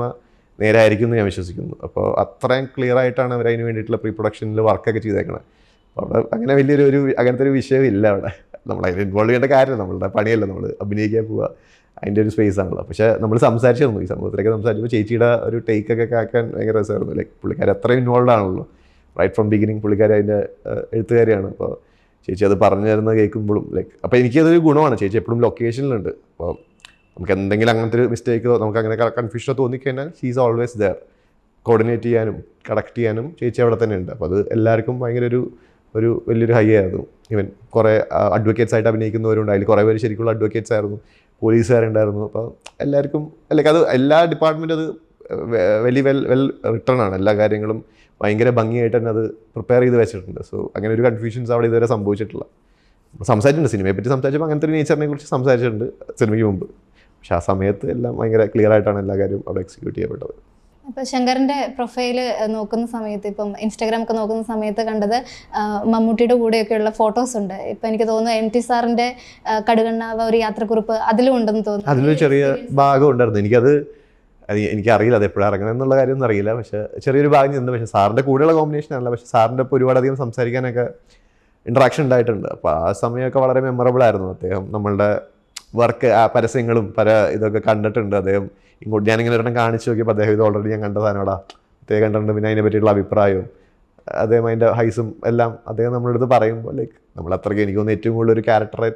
നേരായിരിക്കും എന്ന് ഞാൻ വിശ്വസിക്കുന്നു. അപ്പോൾ അത്രയും ക്ലിയർ ആയിട്ടാണ് അവർ അതിന് വേണ്ടിയിട്ടുള്ള പ്രീ പ്രൊഡക്ഷനിൽ വർക്കൊക്കെ ചെയ്തേക്കണത് അപ്പോൾ അവിടെ അങ്ങനെ വലിയൊരു ഒരു അങ്ങനത്തെ ഒരു വിഷയം ഇല്ല അവിടെ. നമ്മൾ ഇൻവോൾവ് ചെയ്യേണ്ട കാര്യം നമ്മളുടെ പണിയല്ല നമ്മൾ അഭിനയിക്കാൻ പോവുക. അതിന്റെ ഒരു സ്പേസ് ആണല്ലോ. പക്ഷേ നമ്മൾ സംസാരിച്ചിരുന്നു. ഈ സംഭവത്തിലൊക്കെ സംസാരിച്ചപ്പോൾ ചേച്ചിയുടെ ഒരു ടേക്ക് ടേക്കൊക്കെ കാക്കാൻ ഭയങ്കര രസമായിരുന്നു. ലൈക്ക് പുള്ളിക്കാരി അത്രയും ഇൻവോൾവ് ആണല്ലോ. റൈറ്റ് ഫ്രം ബിഗിനിങ് പുള്ളിക്കാരി അതിന്റെ എഴുത്തുകാരിയാണ്. അപ്പോൾ ചേച്ചി അത് പറഞ്ഞു തരുന്നത് കേൾക്കുമ്പോഴും ലൈക്ക് അപ്പോൾ എനിക്കതൊരു ഗുണമാണ്. ചേച്ചി എപ്പോഴും ലൊക്കേഷനിലുണ്ട് അപ്പോൾ നമുക്ക് എന്തെങ്കിലും അങ്ങനത്തെ ഒരു മിസ്റ്റേക്ക് നമുക്ക് അങ്ങനെ കൺഫ്യൂഷനോ തോന്നിക്കഴിഞ്ഞാൽ she is always there coordinate ചെയ്യാനും കറക്റ്റ് ചെയ്യാനും ചേച്ചി അവിടെ തന്നെ ഉണ്ട്. അപ്പോൾ അത് എല്ലാവർക്കും ഭയങ്കര ഒരു ഒരു വലിയൊരു ഹൈ ആയിരുന്നു. ഇവൻ കുറേ അഡ്വക്കേറ്റ്സ് ആയിട്ട് അഭിനയിക്കുന്നവരുണ്ട്. അതിൽ കുറേ പേര് ശരിക്കുള്ള അഡ്വക്കേറ്റ്സ് ആയിരുന്നു. പോലീസുകാരുണ്ടായിരുന്നു. അപ്പോൾ എല്ലാവർക്കും അല്ലെങ്കിൽ അത് എല്ലാ ഡിപ്പാർട്ട്മെന്റും അത് വലിയ വെൽ വെൽ റിട്ടേൺ ആണ്. എല്ലാ കാര്യങ്ങളും ഭയങ്കര ഭംഗിയായിട്ട് തന്നെ അത് പ്രിപ്പയർ ചെയ്ത് വെച്ചിട്ടുണ്ട്. സോ അങ്ങനെ ഒരു കൺഫ്യൂഷൻസ് അവിടെ ഇതുവരെ സംഭവിച്ചിട്ടില്ല. സംസാരിച്ചിട്ടുണ്ട്. സിനിമയെ പറ്റി സംസാരിച്ചപ്പോൾ അങ്ങനത്തെ ഒരു നേച്ചറിനെ കുറിച്ച് സംസാരിച്ചിട്ടുണ്ട് സിനിമയ്ക്ക് മുമ്പ്. പക്ഷേ ആ സമയത്ത് എല്ലാം ഭയങ്കര ക്ലിയർ ആയിട്ടാണ് എല്ലാ കാര്യവും അവിടെ എക്സിക്യൂട്ട് ചെയ്യപ്പെട്ടത്. അപ്പൊ ശങ്കറിന്റെ പ്രൊഫൈൽ നോക്കുന്ന സമയത്ത് ഇപ്പം ഇൻസ്റ്റാഗ്രാം ഒക്കെ നോക്കുന്ന സമയത്ത് കണ്ടത് മമ്മൂട്ടിയുടെ കൂടെയൊക്കെയുള്ള ഫോട്ടോസ് ഉണ്ട്. ഇപ്പൊ എനിക്ക് തോന്നുന്നു എം ടി സാറിന്റെ കടുകണ്ണാവ ഒരു യാത്രക്കുറിപ്പ് അതിലും ഉണ്ടെന്ന് തോന്നുന്നു. അതിലൊരു ചെറിയ ഭാഗം ഉണ്ടായിരുന്നു എനിക്കത് എനിക്കറിയില്ല അത് എപ്പോഴാണ് ഇറങ്ങണം എന്നുള്ള കാര്യമൊന്നും അറിയില്ല. പക്ഷേ ചെറിയൊരു ഭാഗം ചെന്നു പക്ഷേ സാറിന്റെ കൂടെയുള്ള കോമ്പിനേഷൻ അല്ല. പക്ഷേ സാറിന്റെ ഒപ്പം ഒരുപാടധികം സംസാരിക്കാനൊക്കെ ഇൻട്രാക്ഷൻ ഉണ്ടായിട്ടുണ്ട്. അപ്പോൾ ആ സമയമൊക്കെ വളരെ മെമ്മറബിൾ ആയിരുന്നു. അദ്ദേഹം നമ്മളുടെ വർക്ക് ആ പരസ്യങ്ങളും പല ഇതൊക്കെ കണ്ടിട്ടുണ്ട്. അദ്ദേഹം ഇങ്ങോട്ട് ഞാനിങ്ങനെ ഒരെണ്ണം കാണിച്ചു നോക്കിയപ്പോൾ അദ്ദേഹം ഇത് ഓൾറെഡി ഞാൻ കണ്ട സാധനമാടാ. അദ്ദേഹം കണ്ടിട്ടുണ്ട് പിന്നെ അതിനെ പറ്റിയിട്ടുള്ള അഭിപ്രായവും. അദ്ദേഹം അതിന്റെ ഹൈസും എല്ലാം അദ്ദേഹം നമ്മുടെ അടുത്ത് പറയുമ്പോൾ ലൈക്ക് നമ്മൾ അത്രയ്ക്ക് എനിക്ക് തോന്നുന്നു ഏറ്റവും കൂടുതൽ ഒരു ക്യാരക്ടറെ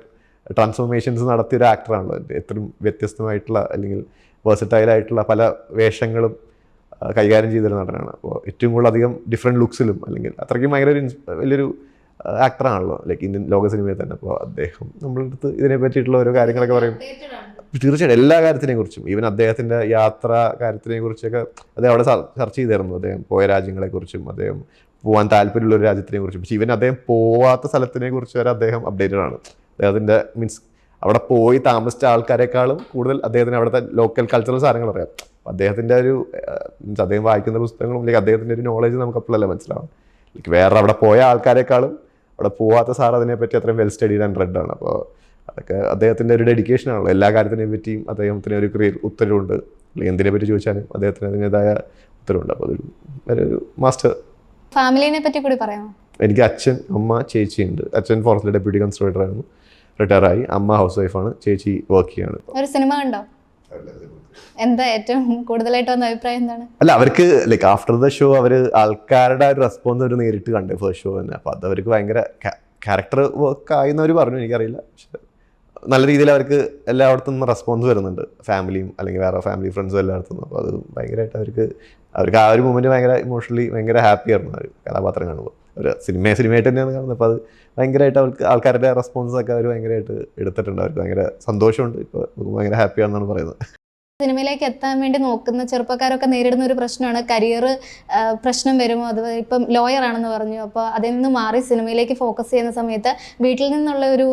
ട്രാൻസ്ഫോർമേഷൻസ് നടത്തിയ ഒരു ആക്ടറാണല്ലോ എത്രയും വ്യത്യസ്തമായിട്ടുള്ള അല്ലെങ്കിൽ വേഴ്സറ്റൈലായിട്ടുള്ള പല വേഷങ്ങളും കൈകാര്യം ചെയ്തൊരു നടനാണ്. അപ്പോൾ ഏറ്റവും കൂടുതൽ അധികം ഡിഫറെന്റ് ലുക്സിലും അല്ലെങ്കിൽ അത്രയ്ക്കും ഭയങ്കര ഒരു വലിയൊരു ആക്ടറാണല്ലോ ലൈക്ക് ഇന്ത്യൻ ലോക സിനിമയിൽ തന്നെ. അപ്പോൾ അദ്ദേഹം നമ്മളുടെ അടുത്ത് ഇതിനെ പറ്റിയിട്ടുള്ള ഓരോ കാര്യങ്ങളൊക്കെ പറയും. തീർച്ചയായിട്ടും എല്ലാ കാര്യത്തിനെ കുറിച്ചും ഈവൻ അദ്ദേഹത്തിന്റെ യാത്ര കാര്യത്തിനെ കുറിച്ചൊക്കെ അദ്ദേഹം അവിടെ സർച്ച് ചർച്ച ചെയ്തായിരുന്നു അദ്ദേഹം പോയ രാജ്യങ്ങളെക്കുറിച്ചും അദ്ദേഹം പോകാൻ താല്പര്യമുള്ള ഒരു രാജ്യത്തിനെ കുറിച്ചും പക്ഷേ ഇവൻ അദ്ദേഹം പോവാത്ത സ്ഥലത്തിനെ കുറിച്ച് വരെ അദ്ദേഹം അപ്ഡേറ്റഡ് ആണ്. അദ്ദേഹത്തിന്റെ മീൻസ് അവിടെ പോയി താമസിച്ച ആൾക്കാരെക്കാളും കൂടുതൽ അദ്ദേഹത്തിന് അവിടുത്തെ ലോക്കൽ കൾച്ചറൽ സാധനങ്ങൾ അറിയാം. അദ്ദേഹത്തിന്റെ ഒരു മീൻസ് അദ്ദേഹം വായിക്കുന്ന പുസ്തകങ്ങളും അല്ലെങ്കിൽ അദ്ദേഹത്തിന്റെ ഒരു നോളേജ് നമുക്ക് അപ്പോഴല്ലേ മനസ്സിലാവും വേറെ അവിടെ പോയ ആൾക്കാരെക്കാളും അവിടെ പോവാത്ത സാർ അതിനെപ്പറ്റി അത്രയും വെൽ സ്റ്റഡീഡ് ആൻഡ് റെഡ് ആണ്. അപ്പോൾ അതൊക്കെ അദ്ദേഹത്തിന്റെ ഒരു ഡെഡിക്കേഷൻ ആണല്ലോ. എല്ലാ കാര്യത്തിനെ പറ്റിയും അദ്ദേഹത്തിന് ഒരു ക്രിയ ഉത്തരവുണ്ട്. അല്ലെങ്കിൽ എന്തിനെ പറ്റി ചോദിച്ചാലും അദ്ദേഹത്തിന് അതിന്റെതായ ഉത്തരവുണ്ട്. അപ്പോൾ അതൊരു ഒരു മാസ്റ്റർ ഫാമിലിനെ പറ്റി കൂടി പറയാമോ? എനിക്ക് അച്ഛൻ അമ്മ ചേച്ചിയുണ്ട് അച്ഛൻ ഫോറസ്റ്റിലെ ഡെപ്യൂട്ടി കൺസ്ട്രക്ടർ ആയിരുന്നു. റിട്ടയർ ആയി. അമ്മ ഹൗസ് വൈഫാണ് ചേച്ചി വർക്ക് ചെയ്യാണ്. ഒരു സിനിമ കണ്ടോ? എന്താ ഏറ്റവും കൂടുതലായിട്ട് വന്ന അഭിപ്രായം എന്താണ്? അല്ല അവർക്ക് ലൈക്ക് ആഫ്റ്റർ ദ ഷോ അവർ ആൾക്കാരുടെ ഒരു റെസ്പോൺസ് അവർ നേരിട്ട് കണ്ടു ഫസ്റ്റ് ഷോ തന്നെ. അപ്പോൾ അത് അവർക്ക് ഭയങ്കര ക്യാരക്ടർ വർക്ക് ആയെന്നവർ പറഞ്ഞു എനിക്കറിയില്ല. പക്ഷെ നല്ല രീതിയിൽ അവർക്ക് എല്ലായിടത്തും നിന്നും റെസ്പോൺസ് വരുന്നുണ്ട്. ഫാമിലിയും അല്ലെങ്കിൽ വേറെ ഫാമിലി ഫ്രണ്ട്സും എല്ലായിടത്തും. നിന്നും അപ്പോൾ അത് ഭയങ്കരമായിട്ട് അവർക്ക് അവർക്ക് ആ ഒരു മൂമെന്റ് ഭയങ്കര ഇമോഷണലി ഭയങ്കര ഹാപ്പി ആയിരുന്നു അവർ കഥാപാത്രം കാണുമ്പോൾ. ഒരു സിനിമയെ സിനിമയായിട്ട് തന്നെയാണ് കാണുന്നത്. അപ്പോൾ അത് ഭയങ്കരമായിട്ട് അവർക്ക് ആൾക്കാരുടെ റെസ്പോൺസ് ഒക്കെ അവർ ഭയങ്കരമായിട്ട് എടുത്തിട്ടുണ്ട്. അവർക്ക് ഭയങ്കര സന്തോഷമുണ്ട്. ഇപ്പോൾ ഭയങ്കര ഹാപ്പിയാണെന്നാണ് പറയുന്നത്. സിനിമയിലേക്ക് എത്താൻ വേണ്ടി നോക്കുന്ന ചെറുപ്പക്കാരൊക്കെ നേരിടുന്ന ഒരു പ്രശ്നമാണ്. കരിയർ പ്രശ്നം വരുമോ? അത് ഇപ്പം ലോയർ ആണെന്ന് പറഞ്ഞു. അപ്പോൾ അതിൽ നിന്ന് മാറി സിനിമയിലേക്ക് ഫോക്കസ് ചെയ്യുന്ന സമയത്ത് വീട്ടിൽ നിന്നുള്ള ഒരു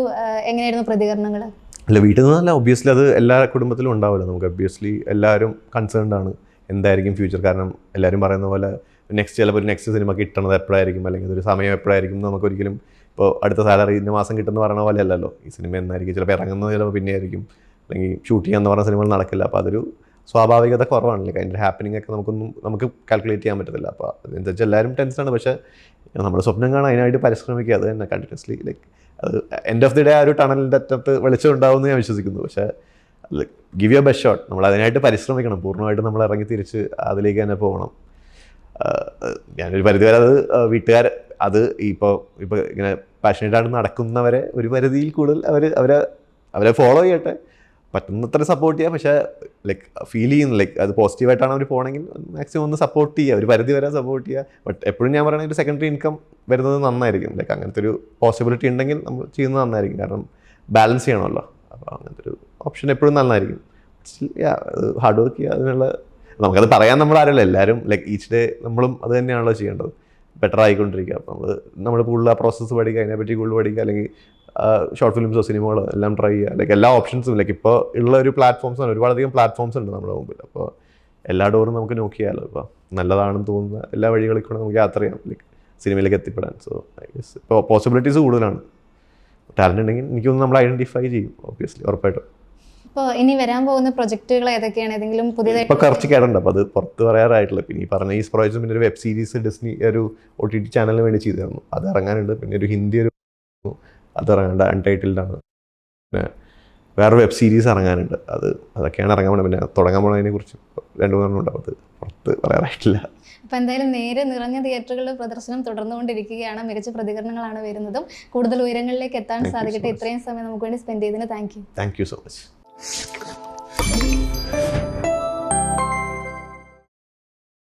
എങ്ങനെയായിരുന്നു പ്രതികരണങ്ങൾ അല്ല വീട്ടിൽ നിന്നല്ല ഒബ്വിയസ്ലി അത് എല്ലാ കുടുംബത്തിലും ഉണ്ടാവില്ല. നമുക്ക് ഒബ്വിയസ്ലി എല്ലാവരും കൺസേൺഡ് ആണ്. എന്തായിരിക്കും ഫ്യൂച്ചർ കാരണം എല്ലാവരും പറയുന്ന പോലെ നെക്സ്റ്റ് ചിലപ്പോൾ ഒരു നെക്സ്റ്റ് സിനിമ കിട്ടണത് എപ്പോഴായിരിക്കും? അല്ലെങ്കിൽ ഒരു സമയം എപ്പോഴായിരിക്കും എന്ന് നമുക്ക് ഒരിക്കലും ഇപ്പോൾ അടുത്ത സാലറി ഇന്ന മാസം കിട്ടുന്ന പറയണ പോലെ അല്ലല്ലോ. ഈ സിനിമ എന്നായിരിക്കും? ചിലപ്പോൾ ഇറങ്ങുന്നത് ചിലപ്പോൾ പിന്നെ ആയിരിക്കും അല്ലെങ്കിൽ ഷൂട്ട് ചെയ്യാന്ന് പറഞ്ഞ സിനിമകൾ നടക്കില്ല. അപ്പോൾ അതൊരു സ്വാഭാവികത കുറവാണല്ലേ? അതിന്റെ ഹാപ്പനിങ് ഒക്കെ നമുക്കൊന്നും നമുക്ക് കാൽക്കുലേറ്റ് ചെയ്യാൻ പറ്റത്തില്ല. അപ്പോൾ അതിനനുസരിച്ച് എല്ലാവരും ടെൻഷനാണ് പക്ഷേ നമ്മുടെ സ്വപ്നം കാണാൻ അതിനായിട്ട് പരിശ്രമിക്കുക. അത് തന്നെ കണ്ടിന്യൂസ്ലി ലൈക്ക് അത് എൻഡ് ഓഫ് ദി ഡേ ആ ഒരു ടണലിന്റെ അറ്റത്ത് വെളിച്ചം ഉണ്ടാവും എന്ന് ഞാൻ വിശ്വസിക്കുന്നു. പക്ഷേ ഗിവ് യു ബെസ്റ്റ് ഷോട്ട് നമ്മൾ അതിനായിട്ട് പരിശ്രമിക്കണം. പൂർണമായിട്ട് നമ്മൾ ഇറങ്ങി തിരിച്ച് അതിലേക്ക് തന്നെ പോകണം. ഞാനൊരു പരിധിവരെ അത് വീട്ടുകാർ അത് ഇപ്പോൾ ഇപ്പോൾ ഇങ്ങനെ പാഷനേറ്റ് ആണ് നടക്കുന്നവരെ ഒരു പരിധിയിൽ കൂടുതൽ അവർ അവരെ അവരെ ഫോളോ ചെയ്യട്ടെ. പറ്റുന്നത്ര സപ്പോർട്ട് ചെയ്യുക പക്ഷേ ലൈക്ക് ഫീൽ ചെയ്യുന്നു ലൈക്ക് അത് പോസിറ്റീവായിട്ടാണ് അവർ പോകണമെങ്കിൽ മാക്സിമം ഒന്ന് സപ്പോർട്ട് ചെയ്യുക. ഒരു പരിധി വരെ സപ്പോർട്ട് ചെയ്യുക. ബട്ട് എപ്പോഴും ഞാൻ പറയുന്നത് ഒരു സെക്കൻഡറി ഇൻകം വരുന്നത് നന്നായിരിക്കും. ലൈക്ക് അങ്ങനത്തെ ഒരു പോസിബിലിറ്റി ഉണ്ടെങ്കിൽ നമ്മൾ ചെയ്യുന്നത് നന്നായിരിക്കും. കാരണം ബാലൻസ് ചെയ്യണമല്ലോ. അപ്പോൾ അങ്ങനത്തെ ഒരു ഓപ്ഷൻ എപ്പോഴും നന്നായിരിക്കും. ഹാർഡ് വർക്ക് ചെയ്യുക അതിനുള്ള നമുക്കത് പറയാൻ നമ്മൾ ആരല്ല എല്ലാവരും ലൈക്ക് ഈച്ച് ഡേ നമ്മളും അത് തന്നെയാണല്ലോ ചെയ്യേണ്ടത്. ബെറ്റർ ആയിക്കൊണ്ടിരിക്കുക. അപ്പോൾ നമ്മൾ നമ്മൾ കൂടുതൽ ആ പ്രോസസ്സ് പഠിക്കുക അതിനെപ്പറ്റി കൂടുതൽ പഠിക്കുക അല്ലെങ്കിൽ ഷോർട്ട് ഫിലിംസോ സിനിമകളോ എല്ലാം ട്രൈ ചെയ്യുക. ലൈക്ക് എല്ലാ ഓപ്ഷൻസും ലൈക്ക് ഇപ്പോൾ ഉള്ള ഒരു പ്ലാറ്റ്ഫോംസ് ആണ് ഒരുപാടധികം പ്ലാറ്റ്ഫോംസ് ഉണ്ട് നമ്മുടെ മുമ്പിൽ. അപ്പോൾ എല്ലാ ഡോറും നമുക്ക് നോക്കിയാലോ ഇപ്പോൾ നല്ലതാണെന്ന് തോന്നുന്ന എല്ലാ വഴികളിൽ കൂടെ നമുക്ക് യാത്ര ചെയ്യാം. ലൈക്ക് സിനിമയിലേക്ക് എത്തിപ്പെടാൻ. സോ ഐ ഗസ് ഇപ്പോൾ പോസിബിലിറ്റീസ് കൂടുതലാണ്. ടാലന്റ് ഉണ്ടെങ്കിൽ എനിക്കൊന്ന് നമ്മൾ ഐഡന്റിഫൈ ചെയ്യും ഓബിയസ്ലി ഉറപ്പായിട്ടും. ഇപ്പോൾ ഇനി വരാൻ പോകുന്ന പ്രൊജക്റ്റുകൾ ഏതൊക്കെയാണ്? ഏതെങ്കിലും പുതിയതായി ഇപ്പോൾ കുറച്ച് കേടുണ്ട് അപ്പോൾ അത് പുറത്ത് പറയാറായിട്ടില്ല. പിന്നെ ഈ പറഞ്ഞ ഈ പ്രോജക്റ്റ് പിന്നെ ഒരു വെബ് സീരീസ് ഡിസ്നി ഒരു ഒ ടി ടി ചാനലിന് വേണ്ടി ചെയ്തിരുന്നു. അത് ഇറങ്ങാനുണ്ട്. പിന്നെ ഒരു ഹിന്ദി ഒരു അത് ഇറങ്ങേണ്ട അൺടൈറ്റിൽഡ് ആണ്. പിന്നെ വേറെ വെബ് സീരീസ് ഇറങ്ങാനുണ്ട്. അത് അതൊക്കെയാണ് ഇറങ്ങാൻ പോണത്. പിന്നെ തുടങ്ങാൻ പോണതിനെ കുറിച്ച് രണ്ട് മൂന്നെണ്ണം അത് പുറത്ത് പറയാറായിട്ടില്ല. അപ്പോൾ എന്തായാലും നേരെ നിറഞ്ഞ തിയേറ്ററുകളിൽ പ്രദർശനം തുടർന്നുകൊണ്ടിരിക്കുകയാണ്. മികച്ച പ്രതികരണങ്ങളാണ് വരുന്നതും. കൂടുതൽ ഉയരങ്ങളിലേക്ക് എത്താൻ സാധിക്കട്ടെ. ഇത്രയും സമയം നമുക്ക് വേണ്ടി സ്പെൻഡ് ചെയ്തതിന് thank you thank you so much